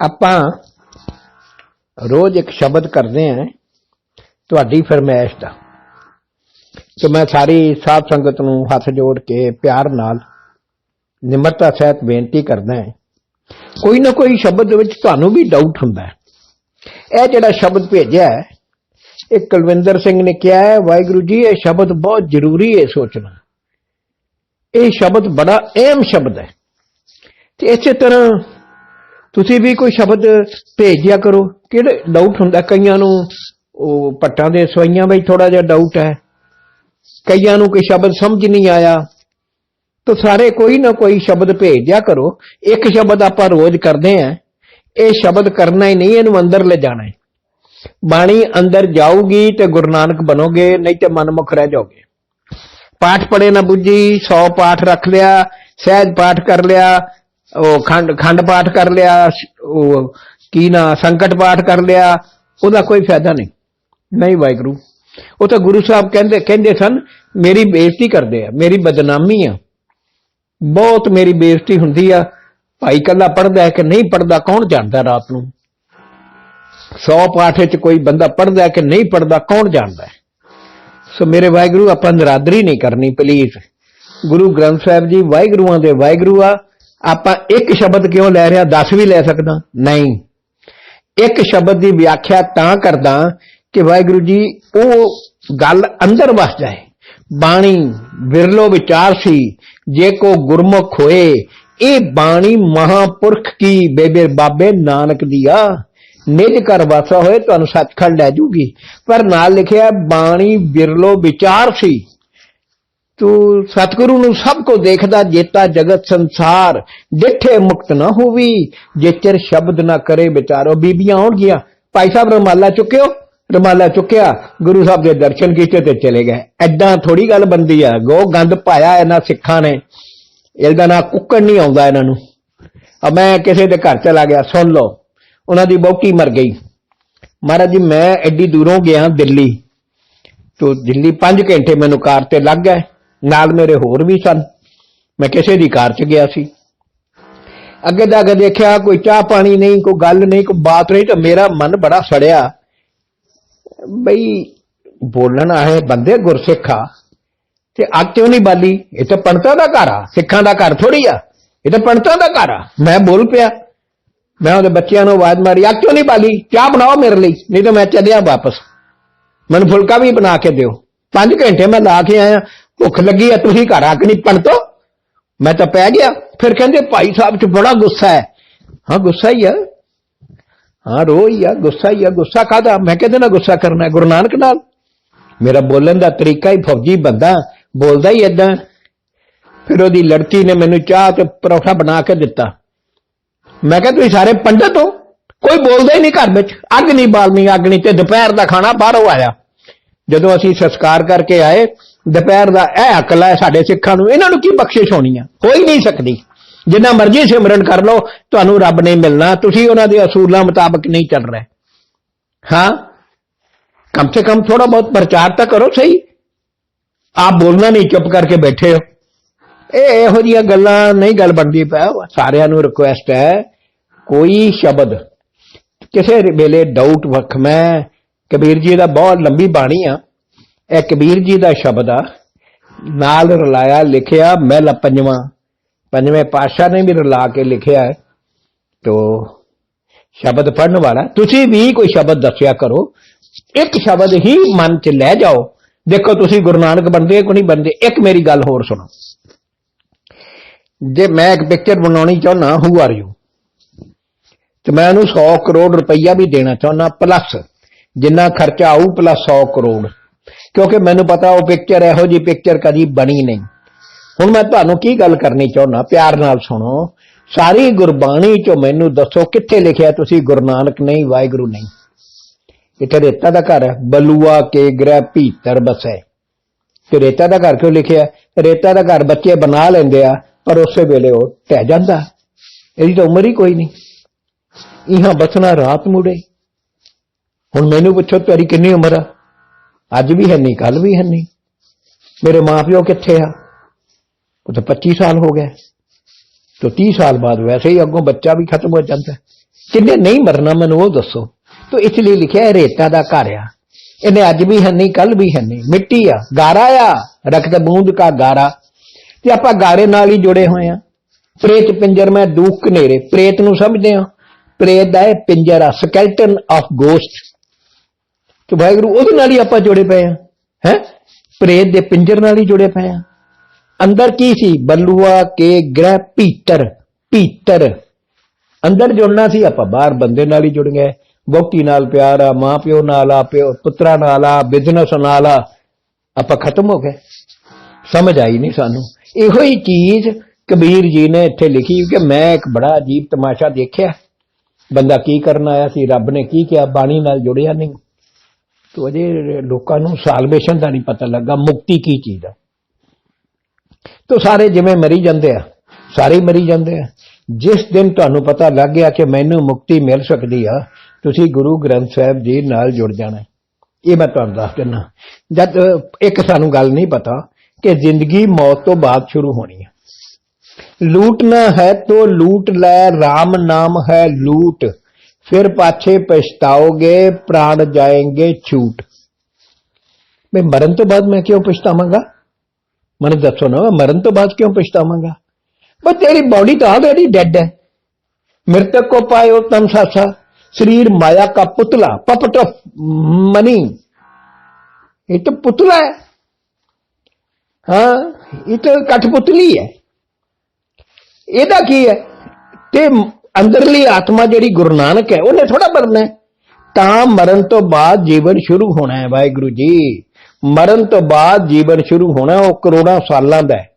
ਆਪਾਂ ਰੋਜ਼ ਇੱਕ ਸ਼ਬਦ ਕਰਦੇ ਆਂ, ਤੁਹਾਡੀ ਫਰਮਾਇਸ਼ ਦਾ। ਤੇ ਮੈਂ ਸਾਰੀ ਸਾਧ ਸੰਗਤ ਨੂੰ ਹੱਥ ਜੋੜ ਕੇ ਪਿਆਰ ਨਾਲ ਨਿਮਰਤਾ ਸਹਿਤ ਬੇਨਤੀ ਕਰਦਾ ਹਾਂ ਕੋਈ ਨਾ ਕੋਈ ਸ਼ਬਦ ਵਿੱਚ ਤੁਹਾਨੂੰ ਵੀ ਡਾਊਟ ਹੁੰਦਾ ਹੈ। ਇਹ ਜਿਹੜਾ ਸ਼ਬਦ ਭੇਜਿਆ ਹੈ, ਇਹ ਕੁਲਵਿੰਦਰ ਸਿੰਘ ਨੇ ਕਿਹਾ ਹੈ, ਵਾਹਿਗੁਰੂ ਜੀ, ਇਹ ਸ਼ਬਦ ਬਹੁਤ ਜ਼ਰੂਰੀ ਹੈ ਸੋਚਣਾ। ਇਹ ਸ਼ਬਦ ਬੜਾ ਅਹਿਮ ਸ਼ਬਦ ਹੈ। ਤੇ ਇਸੇ ਤਰ੍ਹਾਂ ਤੁਸੀਂ ਵੀ ਕੋਈ ਸ਼ਬਦ ਭੇਜ ਦਿਆ ਕਰੋ। ਕਿਹੜੇ ਡਾਊਟ ਹੁੰਦਾ? ਕਈਆਂ ਨੂੰ ਉਹ ਪੱਟਾਂ ਦੇ ਸਵਾਈਆਂ ਵਿੱਚ ਥੋੜਾ ਜਿਹਾ ਡਾਊਟ ਹੈ। ਕਈਆਂ ਨੂੰ ਕੋਈ ਸ਼ਬਦ ਸਮਝ ਨਹੀਂ ਆਇਆ। ਤਾਂ ਸਾਰੇ ਕੋਈ ਨਾ ਕੋਈ ਸ਼ਬਦ ਭੇਜ ਦਿਆ ਕਰੋ। ਇੱਕ ਸ਼ਬਦ ਆਪਾਂ ਰੋਜ਼ ਕਰਦੇ ਆਂ ਇਹ ਸ਼ਬਦ ਕਰਨਾ ਹੀ ਨਹੀਂ, ਇਹਨੂੰ ਅੰਦਰ ਲੈ ਜਾਣਾ ਹੈ। ਬਾਣੀ ਅੰਦਰ ਜਾਊਗੀ ਤੇ ਗੁਰੂ ਨਾਨਕ ਬਣੋਗੇ, ਨਹੀਂ ਤੇ ਮਨਮੁਖ ਰਹਿ ਜਾਓਗੇ। ਪਾਠ ਪੜੇ ਨਾ ਬੁੱਝੀ 100 ਪਾਠ ਰੱਖ ਲਿਆ, ਸਹਿਜ ਪਾਠ ਕਰ ਲਿਆ ਉਹ ਖੰਡ ਖੰਡ ਪਾਠ ਕਰ ਲਿਆ, ਉਹ ਕੀ ਨਾ, ਸੰਕਟ ਪਾਠ ਕਰ ਲਿਆ, ਉਹਦਾ ਕੋਈ ਫਾਇਦਾ ਨਹੀਂ। ਨਹੀਂ ਵਾਹਿਗੁਰੂ। ਉਹ ਤਾਂ ਗੁਰੂ ਸਾਹਿਬ ਕਹਿੰਦੇ ਕਹਿੰਦੇ ਸਨ, ਮੇਰੀ ਬੇਇੱਜ਼ਤੀ ਕਰਦੇ ਆ, ਮੇਰੀ ਬਦਨਾਮੀ ਆ। ਬਹੁਤ ਮੇਰੀ ਬੇਇੱਜ਼ਤੀ ਹੁੰਦੀ ਆ। ਭਾਈ ਕੱਲਾ ਪੜਦਾ ਹੈ ਕਿ ਨਹੀਂ ਪੜਦਾ ਕੌਣ ਜਾਣਦਾ ਰਾਤ ਨੂੰ? 100 ਪਾਠ ਚ ਕੋਈ ਬੰਦਾ ਪੜਦਾ ਹੈ ਕਿ ਨਹੀਂ ਪੜਦਾ ਕੌਣ ਜਾਣਦਾ ਸੋ ਮੇਰੇ ਵਾਹਿਗੁਰੂ, ਆਪਾਂ ਨਰਾਦਰੀ ਨਹੀਂ ਕਰਨੀ ਪਲੀਜ਼ ਗੁਰੂ ਗ੍ਰੰਥ ਸਾਹਿਬ ਜੀ, ਵਾਹਿਗੁਰੂਆਂ ਦੇ ਵਾਹਿਗੁਰੂ ਆ। ਆਪਾਂ ਇੱਕ ਸ਼ਬਦ ਕਿਉਂ ਲੈ ਰਿਹਾ 10 ਵੀ ਲੈ ਸਕਦਾ। ਨਹੀਂ। ਇੱਕ ਸ਼ਬਦ ਦੀ ਵਿਆਖਿਆ ਤਾਂ ਕਰਦਾ ਕਿ ਵਾਹਿਗੁਰੂ ਜੀ, ਉਹ ਗੱਲ ਅੰਦਰ ਵਸ ਜਾਏ। ਬਾਣੀ ਵਿਰਲੋ ਵਿਚਾਰ ਸੀ, ਜੇ ਕੋ ਗੁਰਮੁਖ ਹੋਏ, ਇਹ ਬਾਣੀ ਮਹਾਪੁਰਖ ਕੀ? ਬੇਬੇ ਬਾਬੇ ਨਾਨਕ ਦੀ ਆ ਨਿਜ ਕਰ ਵਾਸਾ ਹੋਏ, ਤੁਹਾਨੂੰ ਸੱਚਖੰਡ ਲੈ ਜੂਗੀ। ਪਰ ਨਾਲ ਲਿਖਿਆ, ਬਾਣੀ ਵਿਰਲੋ ਵਿਚਾਰ ਸੀ। ਤੂੰ ਸਤਿਗੁਰੂ ਨੂੰ ਸਭ ਕੋ ਦੇਖਦਾ, ਜੇਤਾ ਜਗਤ ਸੰਸਾਰ। ਡਿੱਠੇ ਮੁਕਤ ਨਾ ਹੋਵੀ, ਜੇ ਚਿਰ ਸ਼ਬਦ ਨਾ ਕਰੇ ਵਿਚਾਰੋ। ਬੀਬੀਆਂ ਆਉਣਗੀਆਂ। ਭਾਈ ਸਾਹਿਬ ਰਮਾਲਾ ਚੁੱਕਿਓ। ਰਮਾਲਾ ਚੁੱਕਿਆ, ਗੁਰੂ ਸਾਹਿਬ ਦੇ ਦਰਸ਼ਨ ਕੀਤੇ ਤੇ ਚਲੇ ਗਏ। ਐਦਾਂ ਥੋੜੀ ਗੱਲ ਬੰਦੀ ਆ। ਗੋ ਗੰਦ ਪਾਇਆ ਇਹਨਾਂ ਸਿੱਖਾਂ ਨੇ। ਇਹਦਾ ਨਾ ਕੁੱਕੜ ਨਹੀਂ ਆਉਂਦਾ ਇਹਨਾਂ ਨੂੰ। ਆ ਮੈਂ ਕਿਸੇ ਦੇ ਘਰ ਚਲਾ ਗਿਆ, ਸੁਣ ਲਓ। ਉਹਨਾਂ ਦੀ ਬੋਟੀ ਮਰ ਗਈ। ਮਹਾਰਾਜ ਜੀ, ਮੈਂ ਐਡੀ ਦੂਰੋਂ ਗਿਆ ਦਿੱਲੀ। ਤੋ ਦਿੱਲੀ 5 ਘੰਟੇ ਮੈਨੂੰ ਕਾਰ ਤੇ ਲੱਗ ਗਏ। ਨਾਲ ਮੇਰੇ ਹੋਰ ਵੀ ਸਨ। ਮੈਂ ਕਿਸੇ ਦੀ ਕਾਰ 'ਚ ਗਿਆ ਸੀ। ਅੱਗੇ ਜਾ ਕੇ ਦੇਖਿਆ, ਕੋਈ ਚਾਹ ਪਾਣੀ ਨਹੀਂ, ਕੋਈ ਗੱਲ ਨਹੀਂ, ਕੋਈ ਬਾਤ ਨਹੀਂ, ਤਾਂ ਮੇਰਾ ਮਨ ਬੜਾ ਸੜਿਆ। ਬਈ, ਬੋਲਣ ਆਏ ਬੰਦੇ ਗੁਰਸਿੱਖ ਆ ਤੇ ਅੱਗ ਕਿਉਂ ਨਹੀਂ ਬਾਲੀ? ਇਹ ਤਾਂ ਪੰਡਤਾਂ ਦਾ ਘਰ ਆ, ਸਿੱਖਾਂ ਦਾ ਘਰ ਥੋੜੀ ਆ। ਇਹ ਤਾਂ ਪੰਡਤਾਂ ਦਾ ਘਰ ਆ। ਮੈਂ ਬੋਲ ਪਿਆ, ਮੈਂ ਉਹਦੇ ਬੱਚਿਆਂ ਨੂੰ ਆਵਾਜ਼ ਮਾਰੀ, ਅੱਗ ਕਿਉਂ ਨਹੀਂ ਬਾਲੀ? ਚਾਹ ਬਣਾਓ ਮੇਰੇ ਲਈ, ਨਹੀਂ ਤਾਂ ਮੈਂ ਚੱਲਿਆ ਵਾਪਸ। ਮੈਨੂੰ ਫੁਲਕਾ ਵੀ ਬਣਾ ਕੇ ਦਿਓ। 5 ਘੰਟੇ ਮੈਂ ਲਾ ਕੇ ਆਇਆ ਭੁੱਖ ਲੱਗੀ ਆ, ਤੁਸੀਂ ਘਰ ਆ ਕੇ ਨਹੀਂ ਪੜਤੋ ਮੈਂ ਤਾਂ ਪੈ ਗਿਆ। ਫਿਰ ਕਹਿੰਦੇ, ਭਾਈ ਸਾਹਿਬ 'ਚ ਬੜਾ ਗੁੱਸਾ ਹੈ। ਹਾਂ, ਗੁੱਸਾ ਹੀ ਆ। ਹਾਂ ਰੋਈ ਆ। ਗੁੱਸਾ ਹੀ ਆ। ਗੁੱਸਾ ਕਾਦਾ ਮੈਂ ਕਹਿੰਦੇ ਨਾ ਗੁੱਸਾ ਕਰਨਾ ਗੁਰੂ ਨਾਨਕ ਨਾਲ? ਮੇਰਾ ਬੋਲਣ ਦਾ ਤਰੀਕਾ ਹੀ ਫੌਜੀ ਬੰਦਾ। ਬੋਲਦਾ ਹੀ ਏਦਾਂ। ਫਿਰ ਉਹਦੀ ਲੜਕੀ ਨੇ ਮੈਨੂੰ ਚਾਹ ਤੇ ਪਰੌਠਾ ਬਣਾ ਕੇ ਦਿੱਤਾ। ਮੈਂ ਕਿਹਾ, ਤੁਸੀਂ ਸਾਰੇ ਪੰਡਤ ਹੋ? ਕੋਈ ਬੋਲਦਾ ਹੀ ਨਹੀਂ ਘਰ ਵਿੱਚ। ਅੱਗ ਨਹੀਂ ਬਾਲਣੀ, ਅੱਗ ਨਹੀਂ। ਤੇ ਦੁਪਹਿਰ ਦਾ ਖਾਣਾ ਬਾਹਰੋਂ ਆਇਆ। ਜਦੋਂ ਅਸੀਂ ਸੰਸਕਾਰ ਕਰਕੇ ਆਏ ਦੁਪਹਿਰ ਦਾ ਇਹ ਅਕਲ ਹੈ ਸਾਡੇ ਸਿੱਖਾਂ ਨੂੰ, ਇਹਨਾਂ ਨੂੰ ਕੀ ਬਖਸ਼ਿਸ਼ ਹੋਣੀ ਆ? ਕੋਈ ਨਹੀਂ ਸਕਦੀ। ਜਿੰਨਾ ਮਰਜ਼ੀ ਸਿਮਰਨ ਕਰ ਲਓ, ਤੁਹਾਨੂੰ ਰੱਬ ਨਹੀਂ ਮਿਲਣਾ, ਤੁਸੀਂ ਉਹਨਾਂ ਦੇ ਅਸੂਲਾਂ ਮੁਤਾਬਕ ਨਹੀਂ ਚੱਲ ਰਹੇ। ਹਾਂ? ਕਮ ਸੇ ਕਮ ਥੋੜਾ ਬਹੁਤ ਪ੍ਰਚਾਰ ਤਾਂ ਕਰੋ ਸਹੀ। ਆਪ ਬੋਲਣਾ ਨਹੀਂ, ਚੁੱਪ ਕਰਕੇ ਬੈਠੇ ਹੋ। ਇਹ ਇਹੋ ਜਿਹੀਆਂ ਗੱਲਾਂ ਨਹੀਂ ਗੱਲ ਬਣਦੀ ਪਿਆ ਸਾਰਿਆਂ ਨੂੰ ਰਿਕੁਐਸਟ ਹੈ, ਕੋਈ ਸ਼ਬਦ। ਕਿਸੇ ਵੇਲੇ ਡਾਊਟ ਵਖ ਮੈਂ ਕਬੀਰ ਜੀ ਦਾ ਬਹੁਤ ਲੰਬੀ ਬਾਣੀ ਆ। ਇਹ ਕਬੀਰ ਜੀ ਦਾ ਸ਼ਬਦ ਆ, ਨਾਲ ਰਲਾਇਆ ਲਿਖਿਆ ਮਹਿਲਾ ਪੰਜਵਾਂ। ਪੰਜਵੇਂ ਪਾਤਸ਼ਾਹ ਨੇ ਵੀ ਰਲਾ ਕੇ ਲਿਖਿਆ ਹੈ। ਤੋ ਸ਼ਬਦ ਪੜਨ ਵਾਲਾ, ਤੁਸੀਂ ਵੀ ਕੋਈ ਸ਼ਬਦ ਦੱਸਿਆ ਕਰੋ। ਇੱਕ ਸ਼ਬਦ ਹੀ ਮਨ 'ਚ ਲੈ ਜਾਓ। ਦੇਖੋ, ਤੁਸੀਂ ਗੁਰੂ ਨਾਨਕ ਬਣਦੇ ਕੋ ਨਹੀਂ ਬਣਦੇ, ਇੱਕ ਮੇਰੀ ਗੱਲ ਹੋਰ ਸੁਣੋ। ਜੇ ਮੈਂ ਇੱਕ ਪਿਕਚਰ ਬਣਾਉਣੀ ਚਾਹੁੰਦਾ ਹੂ ਆਰ ਯੂ ਤੇ ਮੈਂ ਉਹਨੂੰ 100 ਕਰੋੜ ਰੁਪਈਆ ਵੀ ਦੇਣਾ ਚਾਹੁੰਦਾ ਪਲੱਸ ਜਿੰਨਾ ਖਰਚਾ ਆਊ ਪਲੱਸ 100 ਕਰੋੜ। ਕਿਉਂਕਿ ਮੈਨੂੰ ਪਤਾ ਉਹ ਪਿਕਚਰ ਇਹੋ ਜੀ ਪਿਕਚਰ ਕਦੀ ਬਣੀ ਨਹੀਂ। ਹੁਣ ਮੈਂ ਤੁਹਾਨੂੰ ਕੀ ਗੱਲ ਕਰਨੀ ਚਾਹੁੰਦਾ, ਪਿਆਰ ਨਾਲ ਸੁਣੋ। ਸਾਰੀ ਗੁਰਬਾਣੀ ਚੋਂ ਮੈਨੂੰ ਦੱਸੋ ਕਿੱਥੇ ਲਿਖਿਆ ਤੁਸੀਂ ਗੁਰੂ ਨਾਨਕ ਨਹੀਂ, ਵਾਹਿਗੁਰੂ ਨਹੀਂ। ਇੱਥੇ ਰੇਤਾ ਦਾ ਘਰ ਹੈ, ਬਲੂਆ ਕੇ ਗ੍ਰਹਿ ਭੀਤਰ ਬਸੈ। ਤੇ ਰੇਤਾ ਦਾ ਘਰ ਕਿਉਂ ਲਿਖਿਆ? ਰੇਤਾ ਦਾ ਘਰ ਬੱਚੇ ਬਣਾ ਲੈਂਦੇ ਆ, ਪਰ ਉਸੇ ਵੇਲੇ ਉਹ ਢਹਿ ਜਾਂਦਾ। ਇਹਦੀ ਤਾਂ ਉਮਰ ਹੀ ਕੋਈ ਨਹੀਂ। ਇਹਾਂ ਬਚਣਾ ਰਾਤ ਮੁੜੇ। ਹੁਣ ਮੈਨੂੰ ਪੁੱਛੋ, ਤੇਰੀ ਕਿੰਨੀ ਉਮਰ ਆ? ਅੱਜ ਵੀ ਹੈ ਨਹੀਂ ਕੱਲ ਵੀ ਹੈ ਨਹੀਂ। ਮੇਰੇ ਮਾਪਿਓ ਕਿੱਥੇ ਆ? ਉਹ ਤਾਂ 25 ਸਾਲ ਹੋ ਗਏ। ਤੋ 30 ਸਾਲ ਬਾਅਦ ਵੈਸੇ ਹੀ ਅੱਗੋਂ ਬੱਚਾ ਵੀ ਖਤਮ ਹੋ ਜਾਂਦਾ। ਕਿੰਨੇ ਨਹੀਂ ਮਰਨਾ ਮੈਨੂੰ ਉਹ ਦੱਸੋ। ਤੋ ਇਸ ਲਈ ਲਿਖਿਆ ਹੈ ਰੇਤਾ ਦਾ ਘਰ ਆ। ਇਹਨੇ ਅੱਜ ਵੀ ਹੈ ਨਹੀਂ ਕੱਲ ਵੀ ਹੈ ਨਹੀਂ। ਮਿੱਟੀ ਆ, ਗਾਰਾ ਆ। ਰਕਤ ਬੂੰਦ ਕਾ ਗਾਰਾ। ਤੇ ਆਪਾਂ ਗਾਰੇ ਨਾਲ ਹੀ ਜੁੜੇ ਹੋਏ ਆ। ਪ੍ਰੇਤ ਪਿੰਜਰ ਮੈਂ ਦੂਖ ਕਨੇਰੇ ਪ੍ਰੇਤ ਨੂੰ ਸਮਝਦੇ ਆ। ਪ੍ਰੇਤ ਦਾ ਇਹ ਪਿੰਜਰ ਆ ਸਕੈਲਟਨ ਆਫ ਗੋਸਟ ਕਿ ਵਾਹਿਗੁਰੂ ਉਹਦੇ ਨਾਲ ਹੀ ਆਪਾਂ ਜੁੜੇ ਪਏ ਆ ਹੈ? ਪ੍ਰੇਤ ਦੇ ਪਿੰਜਰ ਨਾਲ ਹੀ ਜੁੜੇ ਪਏ ਆ ਅੰਦਰ ਕੀ ਸੀ? ਬੱਲੂਆ ਕੇ ਗ੍ਰਹਿ ਪੀਤਰ ਪੀਤਰ। ਅੰਦਰ ਜੁੜਨਾ ਸੀ, ਆਪਾਂ ਬਾਹਰ ਬੰਦੇ ਨਾਲ ਹੀ ਜੁੜ ਗਏ। ਵੋਟੀ ਨਾਲ ਪਿਆਰ ਆ ਮਾਂ ਪਿਓ ਨਾਲ ਆ, ਪਿਓ, ਪੁੱਤਰਾਂ ਨਾਲ ਆ ਬਿਜ਼ਨਸ ਨਾਲ ਆ। ਆਪਾਂ ਖਤਮ ਹੋ ਗਏ। ਸਮਝ ਆਈ ਨਹੀਂ ਸਾਨੂੰ। ਇਹੋ ਹੀ ਚੀਜ਼ ਕਬੀਰ ਜੀ ਨੇ ਇੱਥੇ ਲਿਖੀ ਕਿ ਮੈਂ ਇੱਕ ਬੜਾ ਅਜੀਬ ਤਮਾਸ਼ਾ ਦੇਖਿਆ। ਬੰਦਾ ਕੀ ਕਰਨ ਆਇਆ ਸੀ? ਰੱਬ ਨੇ ਕੀ ਕਿਹਾ? ਬਾਣੀ ਨਾਲ ਜੁੜਿਆ ਨਹੀਂ। ਤੋ ਅਜੇ ਲੋਕਾਂ ਨੂੰ ਸਾਲਵੇਸ਼ਨ ਦਾ ਨਹੀਂ ਪਤਾ ਲੱਗਾ, ਮੁਕਤੀ ਕੀ ਚੀਜ਼ ਆ। ਤੋ ਸਾਰੇ ਜਿਵੇਂ ਮਰੀ ਜਾਂਦੇ ਆ, ਸਾਰੇ ਮਰੀ ਜਾਂਦੇ ਆ। ਜਿਸ ਦਿਨ ਤੁਹਾਨੂੰ ਪਤਾ ਲੱਗ ਗਿਆ ਕਿ ਮੈਨੂੰ ਮੁਕਤੀ ਮਿਲ ਸਕਦੀ ਆ, ਤੁਸੀਂ ਗੁਰੂ ਗ੍ਰੰਥ ਸਾਹਿਬ ਜੀ ਨਾਲ ਜੁੜ ਜਾਣਾ। ਇਹ ਮੈਂ ਤੁਹਾਨੂੰ ਦੱਸ ਦਿੰਦਾ। ਜਦ ਇੱਕ ਸਾਨੂੰ ਗੱਲ ਨਹੀਂ ਪਤਾ ਕਿ ਜ਼ਿੰਦਗੀ ਮੌਤ ਤੋਂ ਬਾਅਦ ਸ਼ੁਰੂ ਹੋਣੀ ਹੈ ਲੂਟਣਾ ਹੈ ਤੋ ਲੂਟ ਲੈ, ਰਾਮ ਨਾਮ ਹੈ ਲੂਟ। फिर पाछे पछताओगे प्राण जाएंगे छूट मैं मरण तो बाद मैं क्यों पछतावांगा मैंने दसो ना मरण तो बाद क्यों पछतावांगा बस तेरी बॉडी तो ऑलरेडी डेड है मृतक को पायो तम सासा शरीर माया का पुतला पपट ऑफ मनी ये तो पुतला है हाँ ये तो कठपुतली है ਇਹਦਾ ਕੀ ਹੈ ਤੇ ਅੰਦਰਲੀ ਆਤਮਾ ਜਿਹੜੀ ਗੁਰੂ ਨਾਨਕ ਹੈ, ਉਹਨੇ ਥੋੜਾ ਮਰਨਾ ਹੈ। ਤਾਂ ਮਰਨ ਤੋਂ ਬਾਅਦ ਜੀਵਨ ਸ਼ੁਰੂ ਹੋਣਾ ਹੈ, ਵਾਹਿਗੁਰੂ ਜੀ। ਮਰਨ ਤੋਂ ਬਾਅਦ ਜੀਵਨ ਸ਼ੁਰੂ ਹੋਣਾ ਉਹ ਕਰੋੜਾਂ ਸਾਲਾਂ ਦਾ ਹੈ।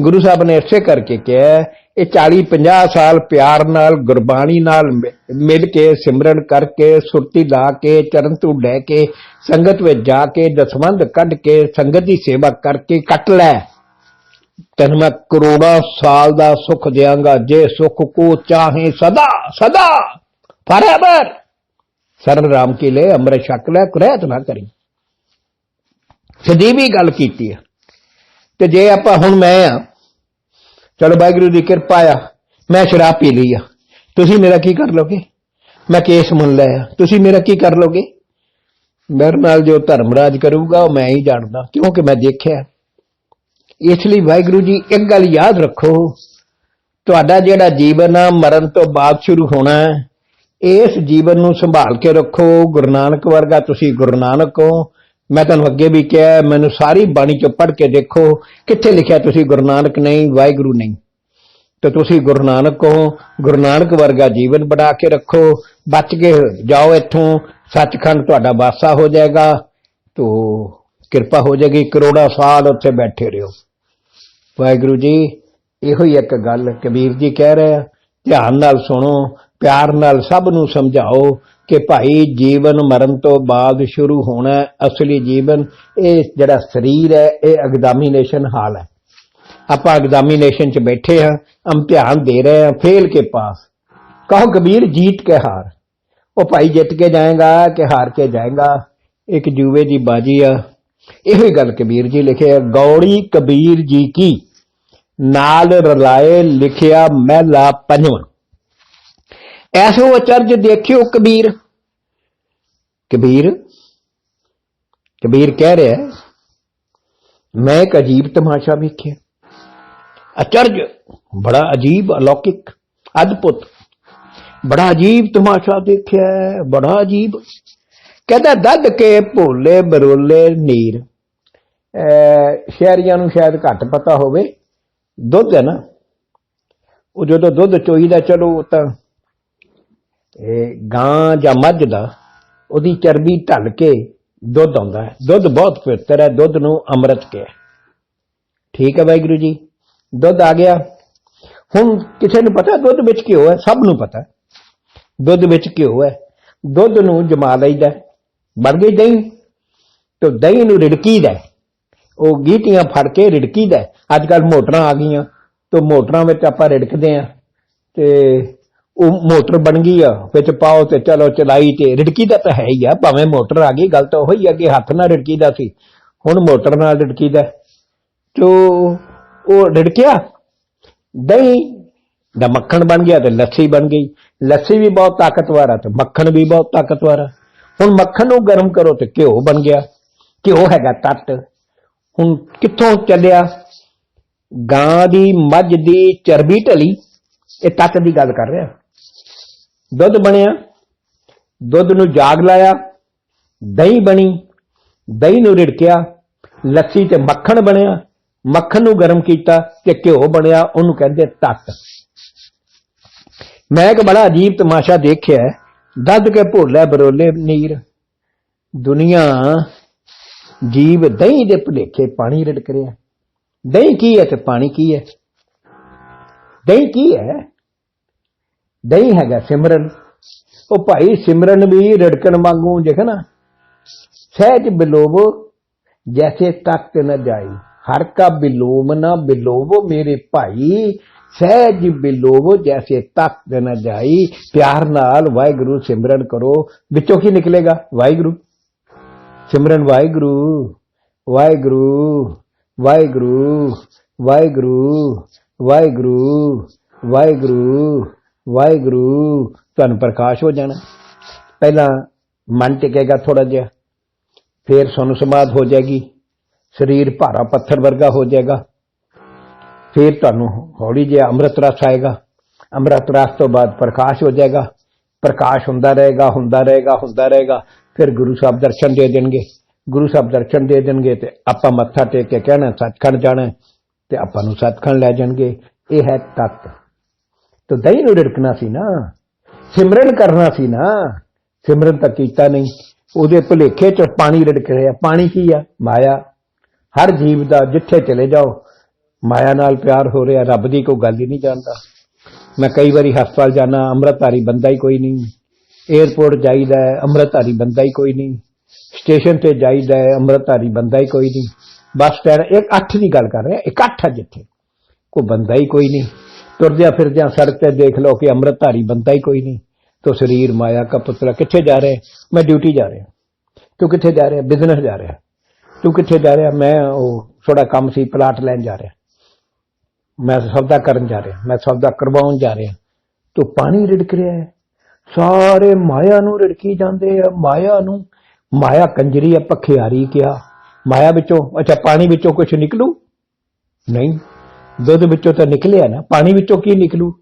ਗੁਰੂ ਸਾਹਿਬ ਨੇ ਇਸੇ ਕਰਕੇ ਕਿਹਾ ਇਹ 40 50 ਸਾਲ ਪਿਆਰ ਨਾਲ, ਗੁਰਬਾਣੀ ਨਾਲ ਮਿਲ ਕੇ, ਸਿਮਰਨ ਕਰਕੇ, ਸੁਰਤੀ ਲਾ ਕੇ, ਚਰਨ ਤੋਂ ਲੈ ਕੇ, ਸੰਗਤ ਵਿੱਚ ਜਾ ਕੇ, ਦਸਵੰਧ ਕੱਢ ਕੇ, ਸੰਗਤ ਦੀ ਸੇਵਾ ਕਰਕੇ ਕੱਟ ਲੈ। ਤੈਨੂੰ ਮੈਂ ਕਰੋੜਾਂ ਸਾਲ ਦਾ ਸੁੱਖ ਦਿਆਂਗਾ, ਜੇ ਸੁੱਖ ਕੋ ਚਾਹੇ ਸਦਾ ਸਦਾ ਫਰੇਵਰ ਸਰਨ ਰਾਮ ਕੀ ਲੈ, ਅੰਮ੍ਰਿਤ ਛਕ ਲੈ, ਕੁਰੈਤ ਨਾ ਕਰੀ। ਸਦੀਵੀ ਗੱਲ ਕੀਤੀ ਹੈ ਤੇ ਜੇ ਆਪਾਂ ਹੁਣ ਮੈਂ ਆ, ਚਲੋ ਵਾਹਿਗੁਰੂ ਦੀ ਕਿਰਪਾ ਆ, ਮੈਂ ਸ਼ਰਾਬ ਪੀ ਲਈ ਆ। ਤੁਸੀਂ ਮੇਰਾ ਕੀ ਕਰ ਲੋਗੇ? ਮੈਂ ਕੇਸ ਮੰਨ ਲਿਆ। ਤੁਸੀਂ ਮੇਰਾ ਕੀ ਕਰ ਲੋਗੇ? ਮੇਰੇ ਨਾਲ ਜੋ ਧਰਮਰਾਜ ਕਰੂਗਾ, ਉਹ ਮੈਂ ਹੀ ਜਾਣਦਾ, ਕਿਉਂਕਿ ਮੈਂ ਦੇਖਿਆ। ਇਸ ਲਈ ਵਾਹਿਗੁਰੂ ਜੀ ਇੱਕ ਗੱਲ ਯਾਦ ਰੱਖੋ, ਤੁਹਾਡਾ ਜਿਹੜਾ ਜੀਵਨ ਆ, ਮਰਨ ਤੋਂ ਬਾਅਦ ਸ਼ੁਰੂ ਹੋਣਾ ਹੈ, ਇਸ ਜੀਵਨ ਨੂੰ ਸੰਭਾਲ ਕੇ ਰੱਖੋ। ਗੁਰੂ ਨਾਨਕ ਵਰਗਾ ਤੁਸੀਂ ਗੁਰੂ ਨਾਨਕ ਹੋ। ਮੈਂ ਤੁਹਾਨੂੰ ਅੱਗੇ ਵੀ ਕਿਹਾ, ਮੈਨੂੰ ਸਾਰੀ ਬਾਣੀ ਚੋਂ ਪੜ੍ਹ ਕੇ ਦੇਖੋ, ਕਿੱਥੇ ਲਿਖਿਆ ਤੁਸੀਂ ਗੁਰੂ ਨਾਨਕ ਨਹੀਂ, ਵਾਹਿਗੁਰੂ ਨਹੀਂ। ਤੇ ਤੁਸੀਂ ਗੁਰੂ ਨਾਨਕ ਹੋ, ਗੁਰੂ ਨਾਨਕ ਵਰਗਾ ਜੀਵਨ ਬਣਾ ਕੇ ਰੱਖੋ। ਬਚ ਕੇ ਜਾਓ ਇੱਥੋਂ, ਸੱਚਖੰਡ ਤੁਹਾਡਾ ਵਾਸਾ ਹੋ ਜਾਏਗਾ। ਤੋ ਕਿਰਪਾ ਹੋ ਜਾਏਗੀ, ਕਰੋੜਾਂ ਸਾਲ ਉੱਥੇ ਬੈਠੇ ਰਹੋ। ਵਾਹਿਗੁਰੂ ਜੀ, ਇਹੋ ਹੀ ਇੱਕ ਗੱਲ ਕਬੀਰ ਜੀ ਕਹਿ ਰਹੇ ਆ। ਧਿਆਨ ਨਾਲ ਸੁਣੋ, ਪਿਆਰ ਨਾਲ ਸਭ ਨੂੰ ਸਮਝਾਓ ਕਿ ਭਾਈ ਜੀਵਨ ਮਰਨ ਤੋਂ ਬਾਅਦ ਸ਼ੁਰੂ ਹੋਣਾ ਅਸਲੀ ਜੀਵਨ, ਇਹ ਜਿਹੜਾ ਸਰੀਰ ਹੈ, ਇਹ ਐਗਜ਼ਾਮੀਨੇਸ਼ਨ ਹਾਲ ਹੈ। ਆਪਾਂ ਐਗਜ਼ਾਮੀਨੇਸ਼ਨ 'ਚ ਬੈਠੇ ਹਾਂ ਇਮਤਿਹਾਨ ਦੇ ਰਹੇ ਹਾਂ, ਫੇਲ ਕੇ ਪਾਸ। ਕਹੋ ਕਬੀਰ, ਜੀਤ ਕੇ ਹਾਰ। ਉਹ ਭਾਈ ਜਿੱਤ ਕੇ ਜਾਏਗਾ ਕਿ ਹਾਰ ਕੇ ਜਾਏਗਾ? ਇੱਕ ਜੂਵੇ ਦੀ ਬਾਜੀ ਆ। ਇਹੋ ਹੀ ਗੱਲ ਕਬੀਰ ਜੀ ਲਿਖਿਆ ਗੌੜੀ ਕਬੀਰ ਜੀ ਕੀ? ਨਾਲ ਰਲਾਏ ਲਿਖਿਆ ਮਹਿਲਾ ਪੰਜਵਾਂ। ਐਸੋ ਅਚਰਜ ਦੇਖਿਓ ਕਬੀਰ। ਕਬੀਰ? ਕਬੀਰ ਕਹਿ ਰਿਹਾ, ਮੈਂ ਇੱਕ ਅਜੀਬ ਤਮਾਸ਼ਾ ਵੇਖਿਆ। ਅਚਰਜ, ਬੜਾ ਅਜੀਬ, ਅਲੌਕਿਕ, ਅਦਭੁਤ। ਬੜਾ ਅਜੀਬ ਤਮਾਸ਼ਾ ਦੇਖਿਆ, ਬੜਾ ਅਜੀਬ। ਕਹਿੰਦਾ, ਦੱਦ ਕੇ ਭੋਲੇ ਬਰੋਲੇ ਨੀਰ। ਅਹ ਸ਼ਹਿਰੀਆਂ ਨੂੰ ਸ਼ਾਇਦ ਘੱਟ ਪਤਾ ਹੋਵੇ। ਦੁੱਧ ਹੈ ਨਾ? ਉਹ ਜਦੋਂ ਦੁੱਧ ਚੋਈਦਾ, ਚਲੋ ਤਾਂ ਇਹ ਗਾਂ ਜਾਂ ਮੱਝ ਦਾ, ਉਹਦੀ ਚਰਬੀ ਢਲ ਕੇ ਦੁੱਧ ਆਉਂਦਾ ਹੈ। ਦੁੱਧ ਬਹੁਤ ਪਵਿੱਤਰ ਹੈ, ਦੁੱਧ ਨੂੰ ਅੰਮ੍ਰਿਤ ਕਿਹਾ ਠੀਕ ਹੈ ਵਾਹਿਗੁਰੂ ਜੀ, ਦੁੱਧ ਆ ਗਿਆ। ਹੁਣ ਕਿਸੇ ਨੂੰ ਪਤਾ ਦੁੱਧ ਵਿੱਚ ਘਿਓ ਹੈ? ਸਭ ਨੂੰ ਪਤਾ। ਦੁੱਧ ਵਿੱਚ ਘਿਓ ਹੈ। ਦੁੱਧ ਨੂੰ ਜਮਾ ਲਈਦਾ ਹੈ। ਬਣ ਗਈ ਦਹੀਂ, ਤੇ ਦਹੀਂ ਨੂੰ ਰਿੜਕੀਦਾ ਹੈ। ਉਹ ਗੀਟੀਆਂ ਫੜ ਕੇ ਰਿੜਕੀਦਾ ਹੈ। ਅੱਜ ਕੱਲ ਮੋਟਰਾਂ ਆ ਗਈਆਂ, ਤੇ ਮੋਟਰਾਂ ਵਿੱਚ ਆਪਾਂ ਰਿੜਕਦੇ ਆ ਤੇ ਉਹ ਮੋਟਰ ਬਣ ਗਈ ਆ, ਵਿੱਚ ਪਾਓ ਤੇ ਚਲੋ ਚਲਾਈ ਤੇ ਰਿੜਕੀਦਾ ਤਾਂ ਹੈ ਹੀ ਆ, ਭਾਵੇਂ ਮੋਟਰ ਆ ਗਈ, ਗੱਲ ਤਾਂ ਉਹੀ ਆ ਕਿ ਹੱਥ ਨਾਲ ਰਿੜਕੀਦਾ ਸੀ। ਹੁਣ ਮੋਟਰ ਨਾਲ ਰਿੜਕੀਦਾ ਹੈ। ਤੋ ਉਹ ਰਿੜਕਿਆ। ਦਹੀਂ ਦਾ ਮੱਖਣ ਬਣ ਗਿਆ ਤੇ ਲੱਸੀ ਬਣ ਗਈ। ਲੱਸੀ ਵੀ ਬਹੁਤ ਤਾਕਤਵਰ ਆ ਤੇ ਮੱਖਣ ਵੀ ਬਹੁਤ ਤਾਕਤਵਰ ਆ। ਹੁਣ ਮੱਖਣ ਨੂੰ ਗਰਮ ਕਰੋ ਤੇ ਘਿਓ ਬਣ ਗਿਆ। ਘਿਓ ਹੈਗਾ ਤੱਤ। ਹੁਣ ਕਿੱਥੋਂ ਚੱਲਿਆ? ਗਾਂ ਦੀ ਮੱਝ ਦੀ ਚਰਬੀ ਢਲੀ, ਇਹ ਤੱਤ ਦੀ ਗੱਲ ਕਰ ਰਿਹਾ। ਦੁੱਧ ਬਣਿਆ, ਦੁੱਧ ਨੂੰ ਜਾਗ ਲਾਇਆ, ਦਹੀਂ ਬਣੀ, ਦਹੀਂ ਨੂੰ ਰਿੜਕਿਆ, ਲੱਸੀ ਤੇ ਮੱਖਣ ਬਣਿਆ, ਮੱਖਣ ਨੂੰ ਗਰਮ ਕੀਤਾ ਤੇ ਘਿਓ ਬਣਿਆ, ਉਹਨੂੰ ਕਹਿੰਦੇ ਤੱਤ ਮੈਂ ਇੱਕ ਬੜਾ ਅਜੀਬ ਤਮਾਸ਼ਾ ਦੇਖਿਆ ਦੱਦ ਕੇ ਭੋਲੇ ਬਰੋਲੇ ਨੀਰ ਦੁਨੀਆ ਜੀਵ ਦਹੀਂ ਦੇ ਭੁਲੇਖੇ ਪਾਣੀ ਰੜਕ ਰਿਹਾ ਦਹੀਂ ਕੀ ਹੈ ਤੇ ਪਾਣੀ ਕੀ ਹੈ? ਦਹੀਂ ਕੀ ਹੈ? ਦਹੀਂ ਹੈਗਾ ਸਿਮਰਨ। ਉਹ ਭਾਈ ਸਿਮਰਨ ਵੀ ਰੜਕਣ ਵਾਂਗੂ ਦੇਖ ਨਾ। ਸਹਿਜ ਬਿਲੋਵੋ ਜੈਸੇ ਤਖਤ ਨਾ ਜਾਈ। ਹਰ ਕਾ ਬਿਲੋਮ ਨਾ ਬਿਲੋਵੋ ਮੇਰੇ ਭਾਈ। ਸਹਿਜ ਬਿਲੋਵੋ ਜੈਸੇ ਤਖਤ ਨਾ ਜਾਈ। ਪਿਆਰ ਨਾਲ ਵਾਹਿਗੁਰੂ ਸਿਮਰਨ ਕਰੋ। ਵਿੱਚੋਂ ਕੀ ਨਿਕਲੇਗਾ? ਵਾਹਿਗੁਰੂ। ਸਿਮਰਨ ਵਾਹਿਗੁਰੂ ਵਾਹਿਗੁਰੂ ਵਾਹਿਗੁਰੂ ਵਾਹਿਗੁਰੂ ਵਾਹਿਗੁਰੂ ਵਾਹਿਗੁਰੂ ਵਾਹਿਗੁਰੂ। ਤੁਹਾਨੂੰ ਪ੍ਰਕਾਸ਼ ਹੋ ਜਾਣਾ। ਪਹਿਲਾਂ ਮਨ ਟਿਕੇਗਾ ਥੋੜਾ ਜਿਹਾ, ਫਿਰ ਸੋਨੂੰ ਸਮਾਧ ਹੋ ਜਾਏਗੀ। ਸਰੀਰ ਭਾਰਾ ਪੱਥਰ ਵਰਗਾ ਹੋ ਜਾਏਗਾ। ਫਿਰ ਤੁਹਾਨੂੰ ਹੌਲੀ ਜਿਹਾ ਅੰਮ੍ਰਿਤ ਰਸ ਆਏਗਾ। ਅੰਮ੍ਰਿਤ ਰਸ ਤੋਂ ਬਾਅਦ ਪ੍ਰਕਾਸ਼ ਹੋ ਜਾਏਗਾ। ਪ੍ਰਕਾਸ਼ ਹੁੰਦਾ ਰਹੇਗਾ ਹੁੰਦਾ ਰਹੇਗਾ ਹੁੰਦਾ ਰਹੇਗਾ। ਫਿਰ ਗੁਰੂ ਸਾਹਿਬ ਦਰਸ਼ਨ ਦੇ ਦੇਣਗੇ। ਗੁਰੂ ਸਾਹਿਬ ਦਰਸ਼ਨ ਦੇ ਦੇਣਗੇ ਤੇ ਆਪਾਂ ਮੱਥਾ ਟੇਕ ਕੇ ਕਹਿਣਾ, ਸੱਚਖੰਡ ਜਾਣਾ ਤੇ ਆਪਾਂ ਨੂੰ ਸੱਚਖੰਡ ਲੈ ਜਾਣਗੇ। ਇਹ ਹੈ ਤਤ। ਤਾਂ ਦਹੀਂ ਨੂੰ ਰਿੜਕਣਾ ਸੀ ਨਾ। ਸਿਮਰਨ ਕਰਨਾ ਸੀ ਨਾ। ਸਿਮਰਨ ਤਾਂ ਕੀਤਾ ਨਹੀਂ। ਉਹਦੇ ਭੁਲੇਖੇ ਚ ਪਾਣੀ ਰਿੜਕ ਰਿਹਾ। ਪਾਣੀ ਕੀ ਆ? ਮਾਇਆ। ਹਰ ਜੀਵ ਦਾ ਜਿੱਥੇ ਚਲੇ ਜਾਓ, ਮਾਇਆ ਨਾਲ ਪਿਆਰ ਹੋ ਰਿਹਾ, ਰੱਬ ਦੀ ਕੋਈ ਗੱਲ ਹੀ ਨਹੀਂ ਜਾਣਦਾ। ਮੈਂ ਕਈ ਵਾਰੀ ਹਸਪਤਾਲ ਜਾਣਾ ਅੰਮ੍ਰਿਤਧਾਰੀ ਬੰਦਾ ਹੀ ਕੋਈ ਨਹੀਂ। ਏਅਰਪੋਰਟ ਜਾਈਦਾ ਹੈ, ਅੰਮ੍ਰਿਤਧਾਰੀ ਬੰਦਾ ਹੀ ਕੋਈ ਨਹੀਂ। ਸਟੇਸ਼ਨ ਤੇ ਜਾਈਦਾ ਹੈ, ਅੰਮ੍ਰਿਤਧਾਰੀ ਬੰਦਾ ਹੀ ਕੋਈ ਨਹੀਂ। ਬੱਸ ਸਟੈਂਡ ਇੱਕ ਅੱਠ ਦੀ ਗੱਲ ਕਰ ਰਿਹਾ ਇਕੱਠ ਹੈ ਜਿੱਥੇ। ਕੋਈ ਬੰਦਾ ਹੀ ਕੋਈ ਨਹੀਂ। ਤੁਰਦਿਆਂ ਫਿਰਦਿਆਂ ਸੜਕ ਤੇ ਦੇਖ ਲਓ ਕਿ ਅੰਮ੍ਰਿਤਧਾਰੀ ਬੰਦਾ ਹੀ ਕੋਈ ਨਹੀਂ। ਤੋ ਸਰੀਰ ਮਾਇਆ ਕਾ ਪੁੱਤਰਾ, ਕਿੱਥੇ ਜਾ ਰਿਹਾ? ਮੈਂ ਡਿਊਟੀ ਜਾ ਰਿਹਾ। ਤੂੰ ਕਿੱਥੇ ਜਾ ਰਿਹਾ? ਬਿਜ਼ਨਸ ਜਾ ਰਿਹਾ। ਤੂੰ ਕਿੱਥੇ ਜਾ ਰਿਹਾ? ਮੈਂ ਉਹ ਥੋੜਾ ਕੰਮ ਸੀ ਪਲਾਟ ਲੈਣ ਜਾ ਰਿਹਾ। ਮੈਂ ਸੌਦਾ ਕਰਨ ਜਾ ਰਿਹਾ। ਮੈਂ ਸੌਦਾ ਕਰਵਾਉਣ ਜਾ ਰਿਹਾ। ਤੂੰ ਪਾਣੀ ਰਿੜਕ ਰਿਹਾ ਹੈ? ਸਾਰੇ ਮਾਇਆ ਨੂੰ ਰਿੜਕੀ ਜਾਂਦੇ ਆ, ਮਾਇਆ ਨੂੰ, ਮਾਇਆ ਕੰਜਰੀ ਆ ਪਖਿਆਰੀ ਕਿਹਾ ਮਾਇਆ ਵਿੱਚੋਂ, ਅੱਛਾ, ਪਾਣੀ ਵਿੱਚੋਂ ਕੁਝ ਨਿਕਲੂ? ਨਹੀਂ, ਦੁੱਧ ਵਿੱਚੋਂ ਤਾਂ ਨਿਕਲਿਆ ਨਾ, ਪਾਣੀ ਵਿੱਚੋਂ ਕੀ ਨਿਕਲੂ?